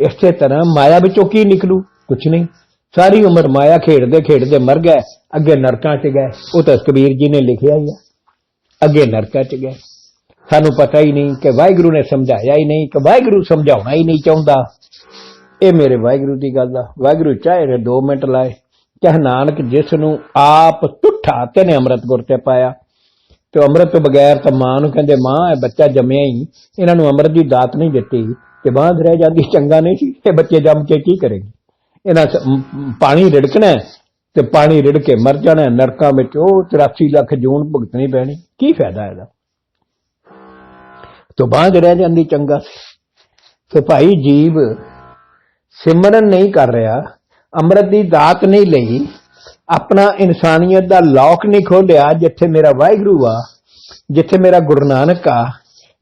ਇਸੇ ਤਰ੍ਹਾਂ ਮਾਇਆ ਵਿੱਚੋਂ ਕੀ ਨਿਕਲੂ? ਕੁਝ ਨਹੀਂ। ਸਾਰੀ ਉਮਰ ਮਾਇਆ ਖੇਡਦੇ ਖੇਡਦੇ ਮਰ ਗਏ ਅੱਗੇ ਨਰਕਾਂ 'ਚ ਗਏ ਉਹ ਤਾਂ ਕਬੀਰ ਜੀ ਨੇ ਲਿਖਿਆ ਹੀ ਆ। ਅੱਗੇ ਨਰਕਾਂ 'ਚ ਗਏ ਸਾਨੂੰ ਪਤਾ ਹੀ ਨਹੀਂ ਕਿ ਵਾਹਿਗੁਰੂ ਨੇ ਸਮਝਾਇਆ ਹੀ ਨਹੀਂ, ਕਿ ਵਾਹਿਗੁਰੂ ਸਮਝਾਉਣਾ ਹੀ ਨਹੀਂ ਚਾਹੁੰਦਾ। ਇਹ ਮੇਰੇ ਵਾਹਿਗੁਰੂ ਦੀ ਗੱਲ ਆ। ਵਾਹਿਗੁਰੂ ਚਾਹੇ ਨੇ 2 ਮਿੰਟ ਲਾਏ ਕਹਿ ਨਾਨਕ ਜਿਸ ਨੂੰ ਆਪ ਝੁੱਠਾ ਤੇ ਨੇ ਅੰਮ੍ਰਿਤ ਗੁਰ ਤੇ ਪਾਇਆ। ਤੇ ਅੰਮ੍ਰਿਤ ਤੋਂ ਬਗੈਰ ਤਾਂ ਮਾਂ ਨੂੰ ਕਹਿੰਦੇ, ਮਾਂ, ਇਹ ਬੱਚਾ ਜੰਮਿਆ ਹੀ ਇਹਨਾਂ ਨੂੰ ਅੰਮ੍ਰਿਤ ਦੀ ਦਾਤ ਨਹੀਂ ਦਿੱਤੀ ਤੇ ਬਾਂਝ ਰਹਿ ਜਾਂਦੀ, ਚੰਗਾ ਨਹੀਂ ਸੀ। ਇਹ ਬੱਚੇ ਜੰਮ ਕੇ ਕੀ ਕਰੇਗੀ? ਇਹਨਾਂ ਪਾਣੀ ਰਿੜਕਣਾ ਤੇ ਪਾਣੀ ਰਿੜ ਕੇ ਮਰ ਜਾਣਾ ਨਰਕਾਂ ਵਿੱਚ ਉਹ 83 ਲੱਖ ਜੂਨ ਭੁਗਤਣੀ ਪੈਣੀ। ਕੀ ਫਾਇਦਾ ਇਹਦਾ? ਤੋਂ ਬਾਂਝ ਰਹਿ ਜਾਂਦੀ, ਚੰਗਾ। ਤੇ ਭਾਈ ਜੀਵ ਸਿਮਰਨ ਨਹੀਂ ਕਰ ਰਿਹਾ, ਅੰਮ੍ਰਿਤ ਦੀ ਦਾਤ ਨਹੀਂ ਲਈ, ਆਪਣਾ ਇਨਸਾਨੀਅਤ ਦਾ ਲੋਕ ਨਹੀਂ ਖੋਲਿਆ ਜਿੱਥੇ ਮੇਰਾ ਵਾਹਿਗੁਰੂ ਆ, ਜਿੱਥੇ ਮੇਰਾ ਗੁਰੂ ਨਾਨਕ ਆ,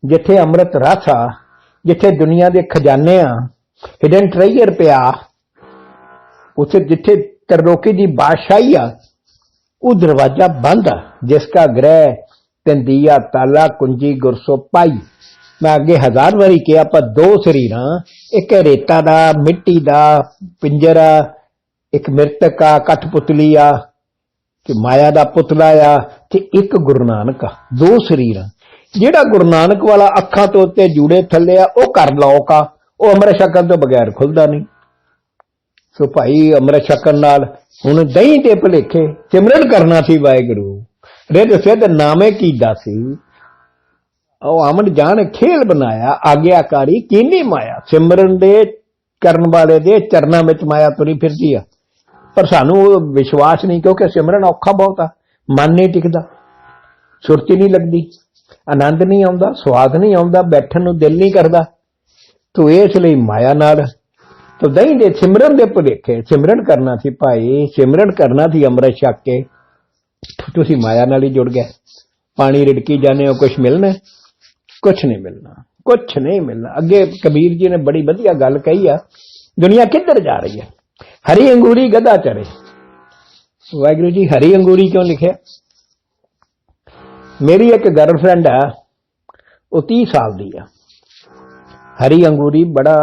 ਜਿੱਥੇ ਅੰਮ੍ਰਿਤ ਰਸ ਆ, ਜਿੱਥੇ ਦੁਨੀਆ ਦੇ ਖਜ਼ਾਨੇ ਆ ਹਿਡਨ ਟ੍ਰੇਜਰ ਪਿਆ, ਉੱਥੇ ਜਿੱਥੇ ਤਰਲੋਕੀ ਦੀ ਬਾਦਸ਼ਾਹੀ ਆ, ਉਹ ਦਰਵਾਜ਼ਾ ਬੰਦ ਆ, ਜਿਸ ਕਾ ਗ੍ਰਹਿ, ਤੰਦੀਆ, ਤਾਲਾ, ਕੁੰਜੀ ਗੁਰਸੋ ਪਾਈ ਮੈਂ ਅੱਗੇ ਹਜ਼ਾਰ ਵਾਰੀ ਕਿਹਾ, ਆਪਾਂ ਦੋ ਸਰੀਰਾਂ, ਇੱਕ ਰੇਤਾ ਦਾ, ਮਿੱਟੀ ਦਾ, ਪਿੰਜਰਾ ਇੱਕ ਮਿਰਤਕ ਆ ਕਠਪੁਤਲੀ ਆ ਕਿ ਮਾਇਆ ਦਾ ਪੁਤਲਾ ਆ, ਤੇ ਇੱਕ ਗੁਰੂ ਨਾਨਕ ਆ। ਦੋ ਸਰੀਰ। ਜਿਹੜਾ ਗੁਰੂ ਨਾਨਕ ਵਾਲਾ ਅੱਖਾਂ ਤੋਂ ਉੱਤੇ ਜੂੜੇ ਥੱਲੇ ਆ, ਉਹ ਕਰ ਲੋਕ ਆ। ਉਹ ਅੰਮ੍ਰਿਤ ਛਕਣ ਤੋਂ ਬਗੈਰ ਖੁੱਲਦਾ ਨਹੀਂ। ਸੋ ਭਾਈ ਅੰਮ੍ਰਿਤ ਛਕਣ ਨਾਲ ਹੁਣ ਦਹੀਂ ਦੇ ਭਲੇਖੇ ਸਿਮਰਨ ਕਰਨਾ ਸੀ ਵਾਹਿਗੁਰੂ। ਰਿੱਧ ਸਿੱਧ ਨਾਮੇ ਕੀਦਾ ਸੀ ਉਹ ਅਮਨ ਜਾਣ ਖੇਲ ਬਣਾਇਆ, ਆਗਿਆਕਾਰੀ, ਕੀਨੀ ਮਾਇਆ। ਸਿਮਰਨ ਦੇ, ਕਰਨ ਵਾਲੇ ਦੇ ਚਰਨਾਂ ਵਿੱਚ ਮਾਇਆ ਤੁਰੀ ਫਿਰਦੀ ਆ। ਪਰ ਸਾਨੂੰ ਉਹ ਵਿਸ਼ਵਾਸ ਨਹੀਂ, ਕਿਉਂਕਿ ਸਿਮਰਨ ਔਖਾ ਬਹੁਤ ਆ। ਮਨ ਨਹੀਂ ਟਿਕਦਾ, ਸੁਰਤੀ ਨਹੀਂ ਲੱਗਦੀ, ਆਨੰਦ ਨਹੀਂ ਆਉਂਦਾ, ਸਵਾਦ ਨਹੀਂ ਆਉਂਦਾ, ਬੈਠਣ ਨੂੰ ਦਿਲ ਨਹੀਂ ਕਰਦਾ। ਤੋ ਇਸ ਲਈ ਮਾਇਆ ਨਾਲ, ਤੋ ਦਹੀਂ ਦੇ ਸਿਮਰਨ ਦੇ ਭੁਲੇਖੇ ਸਿਮਰਨ ਕਰਨਾ ਸੀ ਭਾਈ, ਸਿਮਰਨ ਕਰਨਾ ਸੀ ਅੰਮ੍ਰਿਤ ਛਕ ਕੇ। ਤੁਸੀਂ ਮਾਇਆ ਨਾਲ ਹੀ ਜੁੜ ਗਏ। ਪਾਣੀ ਰਿੜਕੀ ਜਾਂਦੇ ਹੋ ਕੁਝ ਮਿਲਣਾ? ਕੁਝ ਨਹੀਂ ਮਿਲਣਾ ਕੁਛ ਨਹੀਂ ਮਿਲਣਾ ਅੱਗੇ ਕਬੀਰ ਜੀ ਨੇ ਬੜੀ ਵਧੀਆ ਗੱਲ ਕਹੀ ਆ ਦੁਨੀਆ ਕਿੱਧਰ ਜਾ ਰਹੀ ਹੈ ਹਰੀ ਅੰਗੂਰੀ ਗਧਾ ਚਰੇ ਵਾਹਿਗੁਰੂ ਜੀ ਹਰੀ ਅੰਗੂਰੀ ਕਿਉਂ ਲਿਖਿਆ ਮੇਰੀ ਇੱਕ ਗਰਲਫ੍ਰੈਂਡ ਆ ਉਹ 30 ਸਾਲ ਦੀ ਆ ਹਰੀ ਅੰਗੂਰੀ ਬੜਾ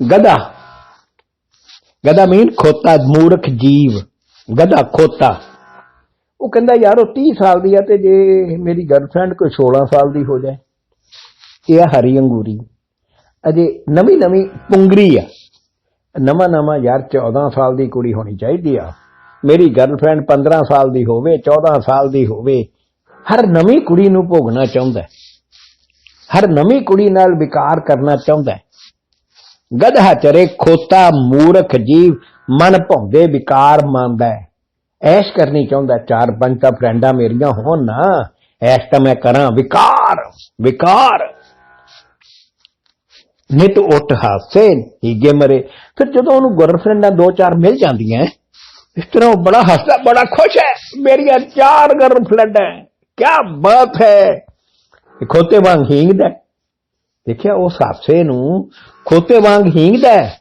ਗਧਾ ਗਧਾ ਮੀਨ ਖੋਤਾ ਮੂਰਖ ਜੀਵ ਗਧਾ ਖੋਤਾ ਉਹ ਕਹਿੰਦਾ, ਯਾਰ, ਉਹ 30 ਸਾਲ ਦੀ ਆ ਤੇ ਜੇ ਮੇਰੀ ਗਰਲਫ੍ਰੈਂਡ ਕੋਈ 16 ਸਾਲ ਦੀ ਹੋ ਜਾਏ, ਇਹ ਆ ਹਰੀ ਅੰਗੂਰੀ। ਅਜੇ ਨਵੀਂ ਨਵੀਂ ਪੁੰਗਰੀ ਆ। ਨਵਾਂ ਨਵਾਂ, ਯਾਰ 14 ਸਾਲ ਦੀ ਕੁੜੀ ਹੋਣੀ ਚਾਹੀਦੀ ਆ। ਮੇਰੀ ਗਰਲਫ੍ਰੈਂਡ 15 ਸਾਲ ਦੀ ਹੋਵੇ 14 ਸਾਲ ਦੀ ਹੋਵੇ, ਹਰ ਨਵੀਂ ਕੁੜੀ ਨੂੰ ਭੋਗਣਾ ਚਾਹੁੰਦਾ ਹਰ ਨਵੀਂ ਕੁੜੀ ਨਾਲ ਵਿਕਾਰ ਕਰਨਾ ਚਾਹੁੰਦਾ ਹੈ। ਗਧਾ ਚਰੇ ਖੋਤਾ, ਮੂਰਖ ਜੀਵ, ਮਨ ਭੌਂਦੇ ਵਿਕਾਰ ਮੰਨਦਾ ਐਸ਼ ਕਰਨੀ ਚਾਹੁੰਦਾ, ਚਾਰ ਪੰਜ ਤਾਂ ਫਰੈਂਡਾਂ ਮੇਰੀਆਂ ਹੋਣ ਨਾ, ਐਸ਼ ਤਾਂ ਮੈਂ ਕਰਾਂ, ਵਿਕਾਰ ਵਿਕਾਰ। ਨਿਤ ਉੱਠ ਹਾਸੇ ਹੀਗੇ ਮਰੇ। ਫਿਰ ਜਦੋਂ ਉਹਨੂੰ ਗਰਲਫ੍ਰੈਂਡਾਂ ਦੋ ਚਾਰ ਮਿਲ ਜਾਂਦੀਆਂ, ਇਸ ਤਰ੍ਹਾਂ ਉਹ ਬੜਾ ਹੱਸਦਾ, ਬੜਾ ਖੁਸ਼ ਹੈ, ਮੇਰੀਆਂ ਚਾਰ ਗਰਲਫ੍ਰੈਂਡ ਹੈ ਕੀ ਬਾਤ ਹੈ। ਖੋਤੇ ਵਾਂਗ ਹੀਂਗਦਾ ਦੇਖਿਆ, ਉਸ ਹਾਸੇ ਨੂੰ ਖੋਤੇ ਵਾਂਗ ਹੀਂਗਦਾ ਹੈ।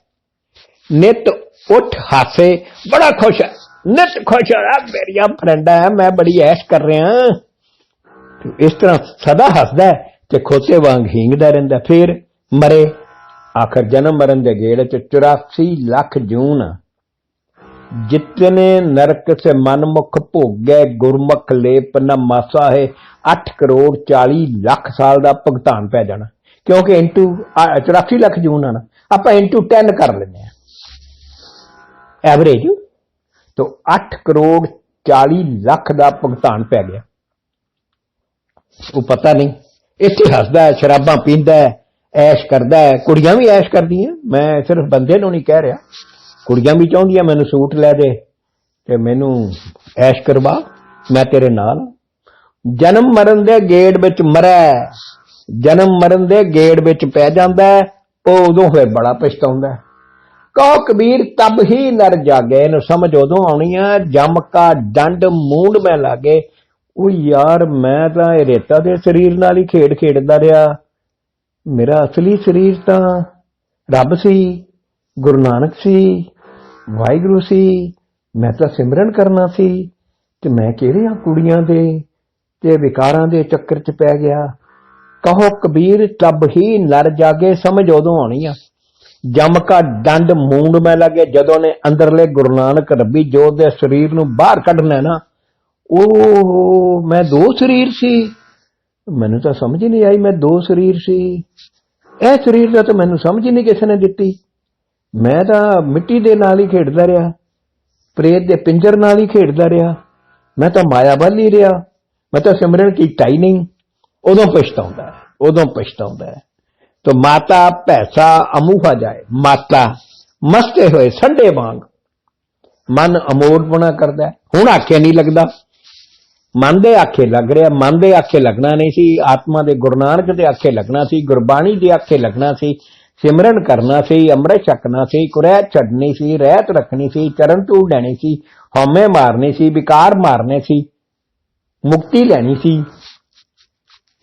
ਨਿਤ ਉੱਠ ਹਾਸੇ, ਬੜਾ ਖੁਸ਼ ਹੈ। ਨਿਤ ਖੁਸ਼ ਹੈ ਮੇਰੀਆਂ ਫਰੈਂਡਾਂ, ਮੈਂ ਬੜੀ ਐਸ਼ ਕਰ ਰਿਹਾ ਇਸ ਤਰ੍ਹਾਂ ਸਦਾ ਹੱਸਦਾ ਤੇ ਖੋਤੇ ਵਾਂਗ ਹੀਂਗਦਾ ਰਹਿੰਦਾ ਫੇਰ ਮਰੇ, ਆਖਰ ਜਨਮ ਮਰਨ ਦੇ ਗੇੜ ਚ 84 ਲੱਖ ਜੂਨ। ਜਿਤਨੇ ਨਰਕ ਸੇ ਮਨਮੁਖ ਭੋਗੈ, ਗੁਰਮੁਖ ਲੇਪ ਨ ਮਾਸਾ ਹੈ 8 ਕਰੋੜ 40 ਲੱਖ ਸਾਲ ਦਾ ਭੁਗਤਾਨ ਪੈ ਜਾਣਾ। ਕਿਉਂਕਿ ਇੰਟੂ 84 ਲੱਖ ਜੂਨ ਆ ਨਾ, ਆਪਾਂ ਇੰਟੂ 10 ਕਰ ਲੈਂਦੇ ਆ ਐਵਰੇਜ ਤੋਂ 8 ਕਰੋੜ 40 ਲੱਖ ਦਾ ਭੁਗਤਾਨ ਪੈ ਗਿਆ। ਉਹ ਪਤਾ ਨਹੀਂ, ਇੱਥੇ ਹੱਸਦਾ ਹੈ, ਸ਼ਰਾਬਾਂ ਪੀਂਦਾ ਹੈ, ਐਸ਼ ਕਰਦਾ ਹੈ। ਕੁੜੀਆਂ ਵੀ ਐਸ਼ ਕਰਦੀਆਂ, ਮੈਂ ਸਿਰਫ ਬੰਦੇ ਨੂੰ ਨਹੀਂ ਕਹਿ ਰਿਹਾ। ਕੁੜੀਆਂ ਵੀ ਚਾਹੁੰਦੀਆਂ, ਮੈਨੂੰ ਸੂਟ ਲੈ ਦੇ ਤੇ ਮੈਨੂੰ ਐਸ਼ ਕਰਵਾ, ਮੈਂ ਤੇਰੇ ਨਾਲ ਜਨਮ ਮਰਨ ਦੇ ਗੇੜ ਵਿੱਚ ਮਰੈ, ਜਨਮ ਮਰਨ ਦੇ ਗੇੜ ਵਿੱਚ ਪੈ ਜਾਂਦਾ ਉਹ ਉਦੋਂ ਫਿਰ ਬੜਾ ਪਛਤਾਉਂਦਾ ਕਹੋ ਕਬੀਰ, ਤਬ ਹੀ ਨਰ ਜਾਗੇ। ਇਹਨੂੰ ਸਮਝ ਉਦੋਂ ਆਉਣੀ ਆ, ਜਮ ਕਾ ਡੰਡ ਮੂੰਡ ਮੈਂ ਲਾਗੇ। ਉਹ ਯਾਰ, ਮੈਂ ਤਾਂ ਇਹ ਰੇਤਾ ਦੇ ਸਰੀਰ ਨਾਲ ਹੀ ਖੇਡ ਖੇਡਦਾ ਰਿਹਾ। ਮੇਰਾ ਅਸਲੀ ਸਰੀਰ ਤਾਂ ਰੱਬ ਸੀ, ਗੁਰੂ ਨਾਨਕ ਸੀ, ਵਾਹਿਗੁਰੂ ਸੀ। ਮੈਂ ਤਾਂ ਸਿਮਰਨ ਕਰਨਾ ਸੀ ਤੇ ਮੈਂ ਕਿਹੜੇ ਕਿਹੜੀਆਂ ਕੁੜੀਆਂ ਦੇ ਤੇ ਵਿਕਾਰਾਂ ਦੇ ਚੱਕਰ 'ਚ ਪੈ ਗਿਆ। ਕਹੋ ਕਬੀਰ, ਤਬ ਹੀ ਨਰ ਜਾਗੇ। ਸਮਝ ਉਦੋਂ ਆਉਣੀ ਆ। ਜਮ ਕਾ ਡੰਡ ਮੂੰਡ ਮੈਂ ਲੱਗੇ ਜਦੋਂ ਨੇ ਅੰਦਰਲੇ ਗੁਰੂ ਨਾਨਕ ਰੱਬੀ ਜੋਤ ਦੇ ਸਰੀਰ ਨੂੰ ਬਾਹਰ ਕੱਢਣਾ ਨਾ, ਉਹ ਮੈਂ ਦੋ ਸਰੀਰ ਸੀ। ਮੈਨੂੰ ਤਾਂ ਸਮਝ ਨਹੀਂ ਆਈ ਮੈਂ ਦੋ ਸਰੀਰ ਸੀ। ਇਹ ਸਰੀਰ ਦਾ ਤਾਂ ਮੈਨੂੰ ਸਮਝ ਹੀ ਨਹੀਂ ਕਿਸੇ ਨੇ ਦਿੱਤੀ। ਮੈਂ ਤਾਂ ਮਿੱਟੀ ਦੇ ਨਾਲ ਹੀ ਖੇਡਦਾ ਰਿਹਾ, ਪ੍ਰੇਤ ਦੇ ਪਿੰਜਰ ਨਾਲ ਹੀ ਖੇਡਦਾ ਰਿਹਾ। ਮੈਂ ਤਾਂ ਮਾਇਆ ਵੱਲ ਹੀ ਰਿਹਾ। ਮੈਂ ਤਾਂ ਸਿਮਰਨ ਕੀਤਾ ਹੀ ਨਹੀਂ ਉਦੋਂ ਪਛਤਾਉਂਦਾ ਉਦੋਂ ਪਛਤਾਉਂਦਾ ਹੈ ਤੋ ਮਾਤਾ ਭੈਸਾ ਅਮੂਹਾ ਜਾਏ ਮਾਤਾ ਮਸਤੇ ਹੋਏ ਸੰਡੇ ਵਾਂਗ ਮਨ ਅਮੋੜਪਣਾ ਕਰਦਾ ਹੁਣ ਆਖੇ ਨਹੀਂ ਲੱਗਦਾ ਮਨ ਦੇ ਆਖੇ ਲੱਗ ਰਿਹਾ ਮਨ ਦੇ ਆਖੇ ਲੱਗਣਾ ਨਹੀਂ ਸੀ ਆਤਮਾ ਦੇ ਗੁਰੂ ਨਾਨਕ ਦੇ ਆਖੇ ਲੱਗਣਾ ਸੀ ਗੁਰਬਾਣੀ ਦੇ ਆਖੇ ਲੱਗਣਾ ਸੀ ਸਿਮਰਨ ਕਰਨਾ ਸੀ ਅੰਮ੍ਰਿਤ ਛਕਣਾ ਸੀ ਕੁਰੈ ਛੱਡਣੀ ਸੀ ਰਹਿਤ ਰੱਖਣੀ ਸੀ ਚਰਨ ਧੂੜ ਲੈਣੀ ਸੀ ਹਉਮੈ ਮਾਰਨੀ ਸੀ ਵਿਕਾਰ ਮਾਰਨੇ ਸੀ ਮੁਕਤੀ ਲੈਣੀ ਸੀ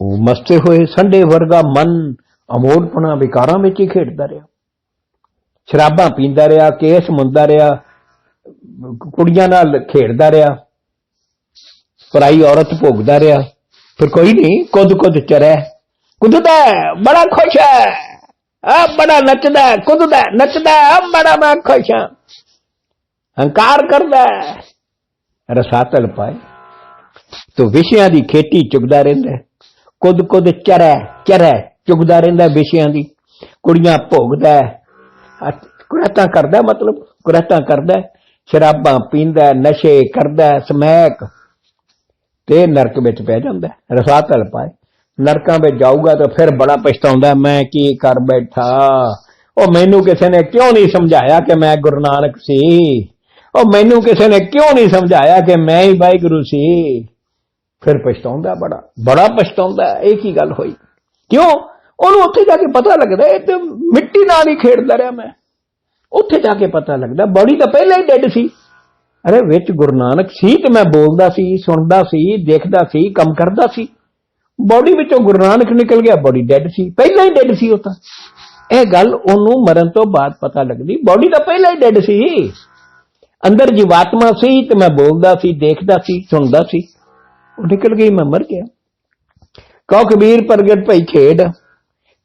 ਉਹ ਮਸਤੇ ਹੋਏ ਸੰਡੇ ਵਰਗਾ ਮਨ ਅਮੋਲਪਣਾ ਵਿਕਾਰਾਂ ਵਿੱਚ ਹੀ ਖੇਡਦਾ ਰਿਹਾ। ਸ਼ਰਾਬਾਂ ਪੀਂਦਾ ਰਿਹਾ, ਕੇਸ ਮੁੰਦਾ ਰਿਹਾ, ਕੁੜੀਆਂ ਨਾਲ ਖੇਡਦਾ ਰਿਹਾ। ਪਰਾਈ ਔਰਤ ਭੋਗਦਾ ਰਿਹਾ। ਫਿਰ ਕੋਈ ਨਹੀਂ, ਕੁੱਦ ਕੁੱਦ ਚਰੈ ਕੁੱਦਦਾ ਬੜਾ ਖੁਸ਼ ਹੈ। ਆ ਬੜਾ ਨੱਚਦਾ ਕੁੱਦਦਾ ਨੱਚਦਾ ਆ ਬੜਾ ਮੈਂ ਖੁਸ਼ ਹਾਂ। ਹੰਕਾਰ ਕਰਦਾ ਰਸਾਤਲ ਪਾਏ। ਤੋ ਵਿਸ਼ਿਆਂ ਦੀ ਖੇਤੀ ਚੁਗਦਾ ਰਹਿੰਦਾ ਕੁੱਦ ਕੁੱਦ ਚਰੈ ਚਰੈ ਚੁਗਦਾ ਰਹਿੰਦਾ ਹੈ ਵਿਸ਼ਿਆਂ ਦੀ। ਕੁੜੀਆਂ ਭੋਗਦਾ ਹੈ। ਕੁਰਤਾਂ ਕਰਦਾ ਮਤਲਬ, ਕੁਰਤਾਂ ਕਰਦਾ ਸ਼ਰਾਬਾਂ ਪੀਂਦਾ ਨਸ਼ੇ ਕਰਦਾ ਸਮੈਕ। ਤੇ ਨਰਕ ਵਿੱਚ ਪੈ ਜਾਂਦਾ ਹੈ। ਰਸਾਤਲ ਪਾਏ। ਨਰਕਾਂ ਵਿੱਚ ਜਾਊਗਾ ਤਾਂ ਫਿਰ ਬੜਾ ਪਛਤਾਉਂਦਾ ਮੈਂ ਕੀ ਕਰ ਬੈਠਾ? ਉਹ ਮੈਨੂੰ ਕਿਸੇ ਨੇ ਕਿਉਂ ਨਹੀਂ ਸਮਝਾਇਆ ਕਿ ਮੈਂ ਗੁਰੂ ਨਾਨਕ ਸੀ? ਉਹ ਮੈਨੂੰ ਕਿਸੇ ਨੇ ਕਿਉਂ ਨਹੀਂ ਸਮਝਾਇਆ ਕਿ ਮੈਂ ਹੀ ਵਾਹਿਗੁਰੂ ਸੀ? ਫਿਰ ਪਛਤਾਉਂਦਾ ਬੜਾ। ਬੜਾ ਪਛਤਾਉਂਦਾ ਇਹ ਕੀ ਗੱਲ ਹੋਈ? ਕਿਉਂ? ਉਹਨੂੰ ਉੱਥੇ ਜਾ ਕੇ ਪਤਾ ਲੱਗਦਾ, ਇਹ ਤੇ ਮਿੱਟੀ ਨਾਲ ਹੀ ਖੇਡਦਾ ਰਿਹਾ ਮੈਂ। ਉੱਥੇ ਜਾ ਕੇ ਪਤਾ ਲੱਗਦਾ ਬੋਡੀ ਤਾਂ ਪਹਿਲਾਂ ਹੀ ਡੈੱਡ ਸੀ। ਅਰੇ ਵਿੱਚ ਗੁਰੂ ਨਾਨਕ ਸੀ ਤੇ ਮੈਂ ਬੋਲਦਾ ਸੀ, ਸੁਣਦਾ ਸੀ, ਦੇਖਦਾ ਸੀ, ਕੰਮ ਕਰਦਾ ਸੀ। ਬਾਡੀ ਵਿੱਚੋਂ ਗੁਰੂ ਨਾਨਕ ਨਿਕਲ ਗਿਆ, ਬਾਡੀ ਡੈੱਡ ਸੀ, ਪਹਿਲਾਂ ਹੀ ਡੈੱਡ ਸੀ ਉਹ ਤਾਂ। ਇਹ ਗੱਲ ਉਹਨੂੰ ਮਰਨ ਤੋਂ ਬਾਅਦ ਪਤਾ ਲੱਗਦੀ, ਬਾਡੀ ਤਾਂ ਪਹਿਲਾਂ ਹੀ ਡੈੱਡ ਸੀ। ਅੰਦਰ ਜੀਵਾਤਮਾ ਸੀ ਤੇ ਮੈਂ ਬੋਲਦਾ ਸੀ, ਦੇਖਦਾ ਸੀ, ਸੁਣਦਾ ਸੀ। ਉਹ ਨਿਕਲ ਗਈ, ਮੈਂ ਮਰ ਗਿਆ। ਕਹੋ ਕਬੀਰ ਪ੍ਰਗਟ ਭਈ ਖੇਡ।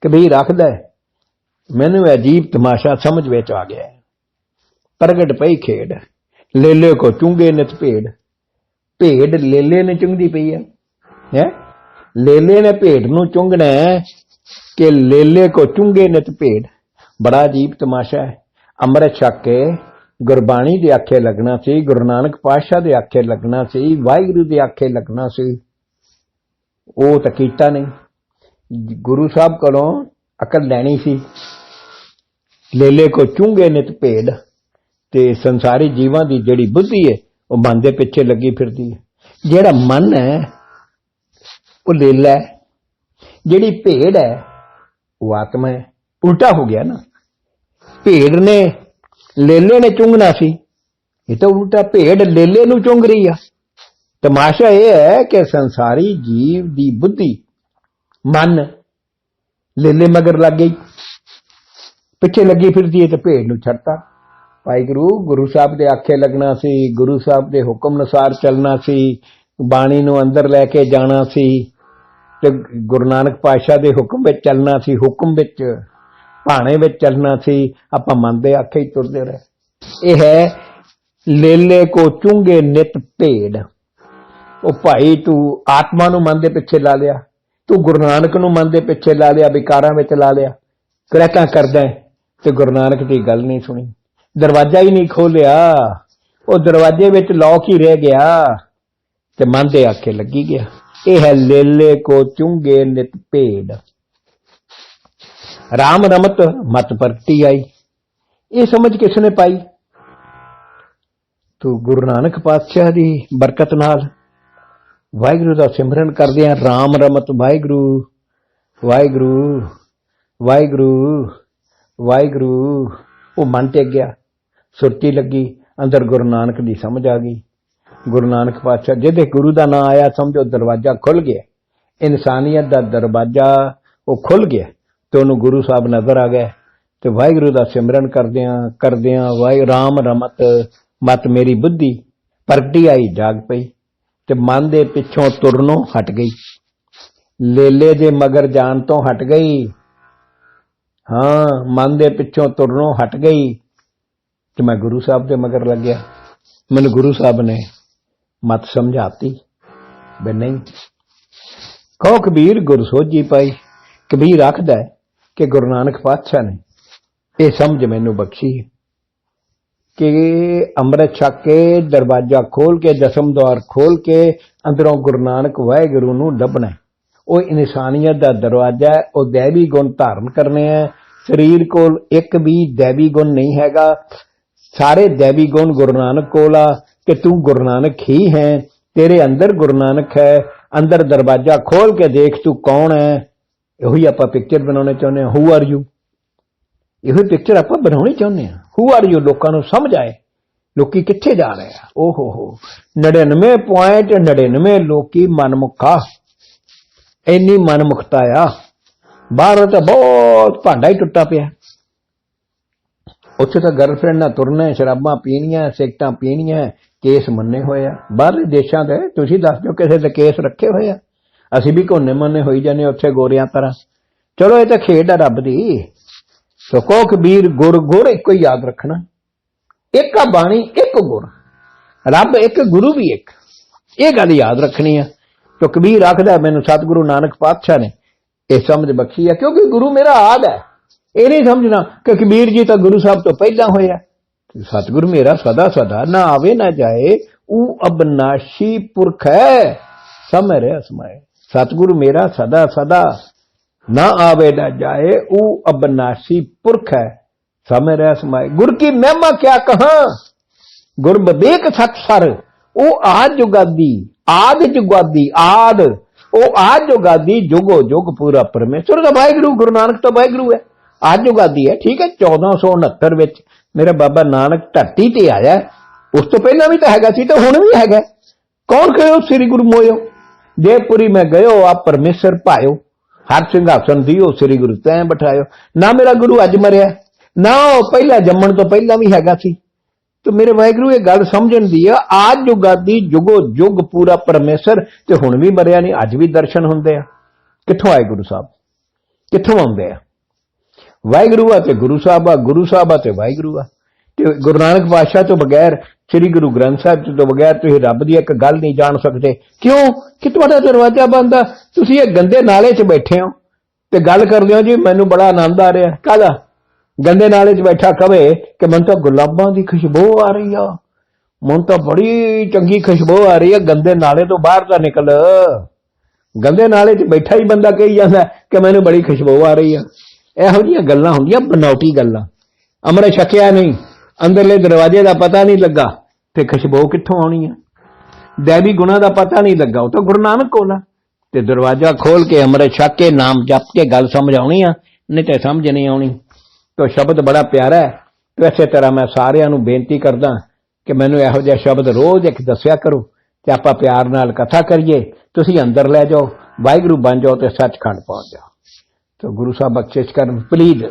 ਕਬੀਰ ਰੱਖਦਾ ਮੈਨੂੰ ਅਜੀਬ ਤਮਾਸ਼ਾ ਸਮਝ ਵਿੱਚ ਆ ਗਿਆ ਪ੍ਰਗਟ ਪਈ ਖੇਡ। ਲੇਲੇ ਕੋ ਚੁੰਗੇ ਨਿਤ ਭੇਡ। ਭੇਡ ਲੇਲੇ ਨੇ ਚੁੰਗਦੀ ਪਈ ਹੈ। ਹੈ? ਲੇਲੇ ਨੇ ਭੇਡ ਨੂੰ ਚੁੰਗਣਾ ਕਿ ਲੇਲੇ ਕੋ ਚੁੰਗੇ ਨਿਤ ਭੇਡ। ਬੜਾ ਅਜੀਬ ਤਮਾਸ਼ਾ ਹੈ। ਅੰਮ੍ਰਿਤ ਛਕ ਕੇ ਗੁਰਬਾਣੀ ਦੇ ਆਖੇ ਲੱਗਣਾ ਸੀ, ਗੁਰੂ ਨਾਨਕ ਪਾਤਸ਼ਾਹ ਦੇ ਆਖੇ ਲੱਗਣਾ ਸੀ, ਵਾਹਿਗੁਰੂ ਦੇ ਆਖੇ ਲੱਗਣਾ ਸੀ। ਉਹ ਤਾਂ ਕੀਤਾ ਨਹੀਂ। ਗੁਰੂ ਸਾਹਿਬ ਕੋਲੋਂ ਅਕਲ ਲੈਣੀ ਸੀ। ਲੇਲੇ ਕੋ ਚੁੰਗੇ ਨਿਤ ਭੇਡ ਤੇ ਸੰਸਾਰੀ ਜੀਵਾਂ ਦੀ ਜਿਹੜੀ ਬੁੱਧੀ ਹੈ ਉਹ ਮਨ ਦੇ ਪਿੱਛੇ ਲੱਗੀ ਫਿਰਦੀ ਹੈ ਜਿਹੜਾ ਮਨ ਹੈ, ਉਹ ਲੇਲਾ ਹੈ। ਜਿਹੜੀ ਭੇਡ ਹੈ, ਉਹ ਆਤਮਾ ਹੈ। ਉਲਟਾ ਹੋ ਗਿਆ ਨਾ। ਭੇਡ ਨੇ ਲੇਲੇ ਨੇ ਚੁੰਗਣਾ ਸੀ। ਇਹ ਤਾਂ ਉਲਟਾ ਭੇਡ ਲੇਲੇ ਨੂੰ ਚੁੰਗ ਰਹੀ ਆ। ਤਮਾਸ਼ਾ ਇਹ ਹੈ ਕਿ ਸੰਸਾਰੀ ਜੀਵ ਦੀ ਬੁੱਧੀ ਮਨ ਲੇਲੇ ਮਗਰ ਲੱਗ ਗਈ। ਪਿੱਛੇ ਲੱਗੀ ਫਿਰਦੀ ਹੈ ਤੇ ਭੇਡ ਨੂੰ ਛੱਡਤਾ। ਵਾਹਿਗੁਰੂ ਗੁਰੂ ਸਾਹਿਬ ਦੇ ਆਖੇ ਲੱਗਣਾ ਸੀ, ਗੁਰੂ ਸਾਹਿਬ ਦੇ ਹੁਕਮ ਅਨੁਸਾਰ ਚੱਲਣਾ ਸੀ, ਬਾਣੀ ਨੂੰ ਅੰਦਰ ਲੈ ਕੇ ਜਾਣਾ ਸੀ ਤੇ ਗੁਰੂ ਨਾਨਕ ਪਾਤਸ਼ਾਹ ਦੇ ਹੁਕਮ ਵਿੱਚ ਚੱਲਣਾ ਸੀ, ਹੁਕਮ ਵਿੱਚ, ਭਾਣੇ ਵਿੱਚ ਚੱਲਣਾ ਸੀ, ਆਪਾਂ ਮਨ ਦੇ ਆਖੇ ਹੀ ਤੁਰਦੇ ਰਹੇ। ਇਹ ਹੈ ਲੇਲੇ ਕੋ ਚੁੰਗੇ ਨਿਤ ਭੇਡ। ਉਹ ਭਾਈ ਤੂੰ ਆਤਮਾ ਨੂੰ ਮਨ ਦੇ ਪਿੱਛੇ ਲਾ ਲਿਆ। ਤੂੰ ਗੁਰੂ ਨਾਨਕ ਨੂੰ ਮਨ ਦੇ ਪਿੱਛੇ ਲਾ ਲਿਆ, ਵਿਕਾਰਾਂ ਵਿੱਚ ਲਾ ਲਿਆ ਕਰੈਕਾਂ ਕਰਦਾ ਤੇ ਗੁਰੂ ਨਾਨਕ ਦੀ ਗੱਲ ਨਹੀਂ ਸੁਣੀ। ਦਰਵਾਜ਼ਾ ਹੀ ਨਹੀਂ ਖੋਲਿਆ ਉਹ ਦਰਵਾਜ਼ੇ ਵਿੱਚ ਲੌਕ ਹੀ ਰਹਿ ਗਿਆ, ਤੇ ਮਨ ਦੇ ਆਖੇ ਲੱਗੀ ਗਿਆ। ਇਹ ਹੈ ਲੇਲੇ ਕੋ ਚੁੰਗੇ ਨਿਤ ਭੇਡ। ਰਾਮ ਰਮਤ ਮਤ ਪ੍ਰਗਟੀ ਆਈ। ਇਹ ਸਮਝ ਕਿਸ ਨੇ ਪਾਈ? ਤੂੰ ਗੁਰੂ ਨਾਨਕ ਪਾਤਸ਼ਾਹ ਦੀ ਬਰਕਤ ਨਾਲ ਵਾਹਿਗੁਰੂ ਦਾ ਸਿਮਰਨ ਕਰਦੇ ਆ ਰਾਮ ਰਮਤ ਵਾਹਿਗੁਰੂ ਵਾਹਿਗੁਰੂ ਵਾਹਿਗੁਰੂ ਵਾਹਿਗੁਰੂ। ਉਹ ਮਨ ਤੇ ਗਿਆ, ਸੁਰਤੀ ਲੱਗੀ, ਅੰਦਰ ਗੁਰੂ ਨਾਨਕ ਦੀ ਸਮਝ ਆ ਗਈ। ਗੁਰੂ ਨਾਨਕ ਪਾਤਸ਼ਾਹ ਜਿਹਦੇ ਗੁਰੂ ਦਾ ਨਾਮ ਆਇਆ ਸਮਝੋ, ਦਰਵਾਜ਼ਾ ਖੁੱਲ ਗਿਆ। ਇਨਸਾਨੀਅਤ ਦਾ ਦਰਵਾਜ਼ਾ ਉਹ ਖੁੱਲ ਗਿਆ ਤੇ ਉਹਨੂੰ ਗੁਰੂ ਸਾਹਿਬ ਨਜ਼ਰ ਆ ਗਏ ਤੇ ਵਾਹਿਗੁਰੂ ਦਾ ਸਿਮਰਨ ਕਰਦਿਆਂ ਕਰਦਿਆਂ ਵਾਹਿ, ਰਾਮ ਰਮਤ, ਮਤ ਮੇਰੀ ਬੁੱਧੀ ਪ੍ਰਗਟੀ ਆਈ ਜਾਗ ਪਈ। ਤੇ ਮਨ ਦੇ ਪਿੱਛੋਂ ਤੁਰਨੋਂ ਹਟ ਗਈ। ਲੇਲੇ ਦੇ ਮਗਰ ਜਾਣ ਤੋਂ ਹਟ ਗਈ। ਹਾਂ, ਮਨ ਦੇ ਪਿੱਛੋਂ ਤੁਰਨੋਂ ਹਟ ਗਈ ਤੇ ਮੈਂ ਗੁਰੂ ਸਾਹਿਬ ਦੇ ਮਗਰ ਲੱਗਿਆ। ਮੈਨੂੰ ਗੁਰੂ ਸਾਹਿਬ ਨੇ ਮਤ ਸਮਝਾਤੀ ਬਈ ਨਹੀਂ। ਕਹੋ, ਕਬੀਰ ਗੁਰੂ ਸੋਝੀ ਪਾਈ। ਕਬੀਰ ਆਖਦਾ ਹੈ ਕਿ ਗੁਰੂ ਨਾਨਕ ਪਾਤਸ਼ਾਹ ਨੇ ਇਹ ਸਮਝ ਮੈਨੂੰ ਬਖਸ਼ੀ ਕਿ ਅੰਮ੍ਰਿਤ ਛਕ ਕੇ, ਦਰਵਾਜ਼ਾ ਖੋਲ ਕੇ, ਦਸਮ ਦਵਾਰ ਖੋਲ ਕੇ, ਅੰਦਰੋਂ ਗੁਰੂ ਨਾਨਕ ਵਾਹਿਗੁਰੂ ਨੂੰ ਲੱਭਣਾ ਉਹ ਇਨਸਾਨੀਅਤ ਦਾ ਦਰਵਾਜ਼ਾ ਹੈ, ਉਹ ਦੇਵੀ ਗੁਣ ਧਾਰਨ ਕਰਨੇ ਹੈ। ਸਰੀਰ ਕੋਲ ਇੱਕ ਵੀ ਦੇਵੀ ਗੁਣ ਨਹੀਂ ਹੈਗਾ। ਸਾਰੇ ਦੇਵੀ ਗੁਣ ਗੁਰੂ ਨਾਨਕ ਕੋਲ ਆ, ਕਿ ਤੂੰ ਗੁਰੂ ਨਾਨਕ ਹੀ ਹੈ। ਤੇਰੇ ਅੰਦਰ ਗੁਰੂ ਨਾਨਕ ਹੈ, ਅੰਦਰ ਦਰਵਾਜ਼ਾ ਖੋਲ ਕੇ ਦੇਖ ਤੂੰ ਕੌਣ ਹੈ। ਇਹੋ ਹੀ ਆਪਾਂ ਪਿਕਚਰ ਬਣਾਉਣੇ ਚਾਹੁੰਦੇ ਹਾਂ। ਹੂ ਆਰ ਯੂ ਇਹੋ ਹੀ ਪਿਕਚਰ ਆਪਾਂ ਬਣਾਉਣੀ ਚਾਹੁੰਦੇ ਹਾਂ। ਹੂ ਆਰ ਯੂ ਲੋਕਾਂ ਨੂੰ ਸਮਝ ਆਏ। ਲੋਕੀ ਕਿੱਥੇ ਜਾ ਰਹੇ ਆ? ਓ ਹੋ। ਹੋ 99.99 ਲੋਕੀ ਮਨਮੁਖਾ। ਇੰਨੀ ਮਨਮੁਖਤਾ ਆ। ਬਾਹਰ ਤਾਂ ਬਹੁਤ ਭਾਂਡਾ ਹੀ ਟੁੱਟਾ ਪਿਆ। ਉੱਥੇ ਤਾਂ ਗਰਲਫ੍ਰੈਂਡ ਨਾਲ ਤੁਰਨਾ, ਸ਼ਰਾਬਾਂ ਪੀਣੀਆਂ ਸਿਗਟਾਂ ਪੀਣੀਆਂ, ਕੇਸ ਮੰਨੇ ਹੋਏ ਆ। ਬਾਹਰਲੇ ਦੇਸ਼ਾਂ ਦੇ ਤੁਸੀਂ ਦੱਸ ਦਿਓ ਕਿਸੇ ਦੇ ਕੇਸ ਰੱਖੇ ਹੋਏ ਆ। ਅਸੀਂ ਵੀ ਕੋਨੇ ਮੰਨੇ ਹੋਈ ਜਾਂਦੇ ਉੱਥੇ ਗੋਰਿਆਂ ਤਰ੍ਹਾਂ। ਚਲੋ, ਇਹ ਤਾਂ ਖੇਡ ਆ ਰੱਬ ਦੀ। ਸੋ ਕਬੀਰ ਗੁਰ ਗੁਰ ਇੱਕੋ ਹੀ ਯਾਦ ਰੱਖਣਾ। ਇੱਕ ਆ ਬਾਣੀ, ਇੱਕ ਗੁਰ। ਰੱਬ ਇੱਕ, ਗੁਰੂ ਵੀ ਇੱਕ। ਇਹ ਗੱਲ ਯਾਦ ਰੱਖਣੀ ਆ। ਤੋ ਕਬੀਰ ਆਖਦਾ, ਮੈਨੂੰ ਸਤਿਗੁਰੂ ਨਾਨਕ ਪਾਤਸ਼ਾਹ ਨੇ ਇਹ ਸਮਝ ਬਖਸ਼ੀ ਆ, ਕਿਉਂਕਿ ਗੁਰੂ ਮੇਰਾ ਆਦ ਹੈ। ਇਹ ਨਹੀਂ ਸਮਝਣਾ ਕਿ ਕਬੀਰ ਜੀ ਤਾਂ ਗੁਰੂ ਸਾਹਿਬ ਤੋਂ ਪਹਿਲਾਂ ਹੋਇਆ ਸਤਿਗੁਰੂ ਮੇਰਾ ਸਦਾ ਸਦਾ ਨਾ ਆਵੇ, ਨਾ ਜਾਏ। ਉਹ ਅਬਨਾਸ਼ੀ ਪੁਰਖ ਹੈ ਸਮਝ ਰਿਹਾ ਸਮਾਏ ਸਤਿਗੁਰੂ ਮੇਰਾ ਸਦਾ ਸਦਾ ਨਾ ਆਵੇ ਨਾ ਜਾਏ, ਉਹ ਅਬਨਾਸ਼ੀ ਪੁਰਖ ਹੈ। ਸਮੇ ਰਹਿ ਸਮਾਏ। ਗੁਰ ਕੀ ਮਹਿਮਾ ਕਿਆ ਕਹਾਂ? ਗੁਰ ਬਵੇਕ ਸਤ ਸਰ। ਉਹ ਆਦ ਜੁਗਾਦੀ ਆਦ ਜੁਗਾਦੀ, ਆਦ। ਉਹ ਆਦ ਜੁਗਾਦੀ, ਜੁਗੋ ਜੁਗ ਪੂਰਾ ਪਰਮੇਸ਼ਰ ਦਾ ਵਾਹਿਗੁਰੂ, ਗੁਰੂ ਨਾਨਕ ਤਾਂ ਵਾਹਿਗੁਰੂ ਹੈ। ਆਦ ਜੁਗਾਦੀ ਹੈ, ਠੀਕ ਹੈ। 1469 ਵਿੱਚ ਮੇਰਾ ਬਾਬਾ ਨਾਨਕ ਧਰਤੀ ਤੇ ਆਇਆ ਉਸ ਤੋਂ ਪਹਿਲਾਂ ਵੀ ਤਾਂ ਹੈਗਾ ਸੀ, ਤੇ ਹੁਣ ਵੀ ਹੈਗਾ ਕੌਣ ਕਹੇ ਸ੍ਰੀ ਗੁਰੂ ਮੋਇਓ? ਜੇ ਪੁਰੀ ਮੈਂ ਗਇਓ ਆ ਪਰਮੇਸ਼ਰ ਭਾਇਓ। ਹਰ ਸਿੰਘਾਸਨ ਦਿਓ, ਸ੍ਰੀ ਗੁਰੂ ਤੈਂ ਬਿਠਾਇਓ। ਨਾ ਮੇਰਾ ਗੁਰੂ ਅੱਜ ਮਰਿਆ, ਨਾ ਉਹ ਪਹਿਲਾਂ ਜੰਮਣ ਤੋਂ ਪਹਿਲਾਂ ਵੀ ਹੈਗਾ ਸੀ। ਤੇ ਮੇਰੇ ਵਾਹਿਗੁਰੂ, ਇਹ ਗੱਲ ਸਮਝਣ ਦੀ ਆ, ਆਜ ਜੁਗਾ ਦੀ ਜੁਗੋ ਜੁਗ ਪੂਰਾ ਪਰਮੇਸ਼ਰ, ਤੇ ਹੁਣ ਵੀ ਮਰਿਆ ਨਹੀਂ, ਅੱਜ ਵੀ ਦਰਸ਼ਨ ਹੁੰਦੇ ਆ। ਕਿੱਥੋਂ ਆਏ ਗੁਰੂ ਸਾਹਿਬ? ਕਿੱਥੋਂ ਆਉਂਦੇ ਆ? ਵਾਹਿਗੁਰੂ ਆ ਤੇ ਗੁਰੂ ਸਾਹਿਬ ਆ, ਗੁਰੂ ਸਾਹਿਬ ਆ ਤੇ ਵਾਹਿਗੁਰੂ ਆ। ਤੇ ਗੁਰੂ ਨਾਨਕ ਪਾਤਸ਼ਾਹ ਤੋਂ ਬਗੈਰ ਸ੍ਰੀ ਗੁਰੂ ਗ੍ਰੰਥ ਸਾਹਿਬ ਜੀ ਤੋਂ ਬਗੈਰ ਤੁਸੀਂ ਰੱਬ ਦੀ ਇੱਕ ਗੱਲ ਨਹੀਂ ਜਾਣ ਸਕਦੇ। ਕਿਉਂ? ਕਿ ਤੁਹਾਡਾ ਦਰਵਾਜ਼ਾ ਬੰਦ ਆ। ਤੁਸੀਂ ਇਹ ਗੰਦੇ ਨਾਲੇ 'ਚ ਬੈਠੇ ਹੋ। ਤੇ ਗੱਲ ਕਰਦੇ ਹੋ ਜੀ, ਮੈਨੂੰ ਬੜਾ ਆਨੰਦ ਆ ਰਿਹਾ। ਕਾਹਦਾ? ਗੰਦੇ ਨਾਲੇ 'ਚ ਬੈਠਾ ਕਵੇ ਕਿ ਮੈਨੂੰ ਤਾਂ ਗੁਲਾਬਾਂ ਦੀ ਖੁਸ਼ਬੂ ਆ ਰਹੀ ਆ। ਮਨ ਤਾਂ ਬੜੀ ਚੰਗੀ ਖੁਸ਼ਬੂ ਆ ਰਹੀ ਆ, ਗੰਦੇ ਨਾਲੇ ਤੋਂ ਬਾਹਰ ਤਾਂ ਨਿਕਲ। ਗੰਦੇ ਨਾਲੇ 'ਚ ਬੈਠਾ ਹੀ ਬੰਦਾ ਕਹੀ ਜਾਂਦਾ ਕਿ ਮੈਨੂੰ ਬੜੀ ਖੁਸ਼ਬੂ ਆ ਰਹੀ ਆ। ਇਹੋ ਜਿਹੀਆਂ ਗੱਲਾਂ ਹੁੰਦੀਆਂ, ਬਨਾਉਟੀ ਗੱਲਾਂ। ਅਮਰ ਛਕਿਆ ਨਹੀਂ। ਅੰਦਰਲੇ ਦਰਵਾਜ਼ੇ ਦਾ ਪਤਾ ਨਹੀਂ ਲੱਗਾ। ਤੇ ਖੁਸ਼ਬੂ ਕਿੱਥੋਂ ਆਉਣੀ ਆ? ਦੇਵੀ ਗੁਣਾ ਦਾ ਪਤਾ ਨਹੀਂ ਲੱਗਾ, ਉਹ ਤਾਂ ਗੁਰੂ ਨਾਨਕ ਕੋਲ ਆ। ਤੇ ਦਰਵਾਜ਼ਾ ਖੋਲ ਕੇ ਅਮਰੇ ਛਕ ਕੇ ਨਾਮ ਜਪ ਕੇ ਗੱਲ ਸਮਝ ਆਉਣੀ ਆ, ਨਹੀਂ ਤੇ ਸਮਝ ਨਹੀਂ ਆਉਣੀ। ਤੋ ਸ਼ਬਦ ਬੜਾ ਪਿਆਰਾ ਹੈ। ਤੇ ਇਸੇ ਤਰ੍ਹਾਂ ਮੈਂ ਸਾਰਿਆਂ ਨੂੰ ਬੇਨਤੀ ਕਰਦਾ ਕਿ ਮੈਨੂੰ ਇਹੋ ਜਿਹਾ ਸ਼ਬਦ ਰੋਜ਼ ਇੱਕ ਦੱਸਿਆ ਕਰੋ ਤੇ ਆਪਾਂ ਪਿਆਰ ਨਾਲ ਕਥਾ ਕਰੀਏ। ਤੁਸੀਂ ਅੰਦਰ ਲੈ ਜਾਓ, ਵਾਹਿਗੁਰੂ ਬਣ ਜਾਓ ਤੇ ਸੱਚਖੰਡ ਪਹੁੰਚ ਜਾਓ। ਤੋ ਗੁਰੂ ਸਾਹਿਬ ਬਖਸ਼ਿਸ਼ ਕਰਨ ਪਲੀਜ਼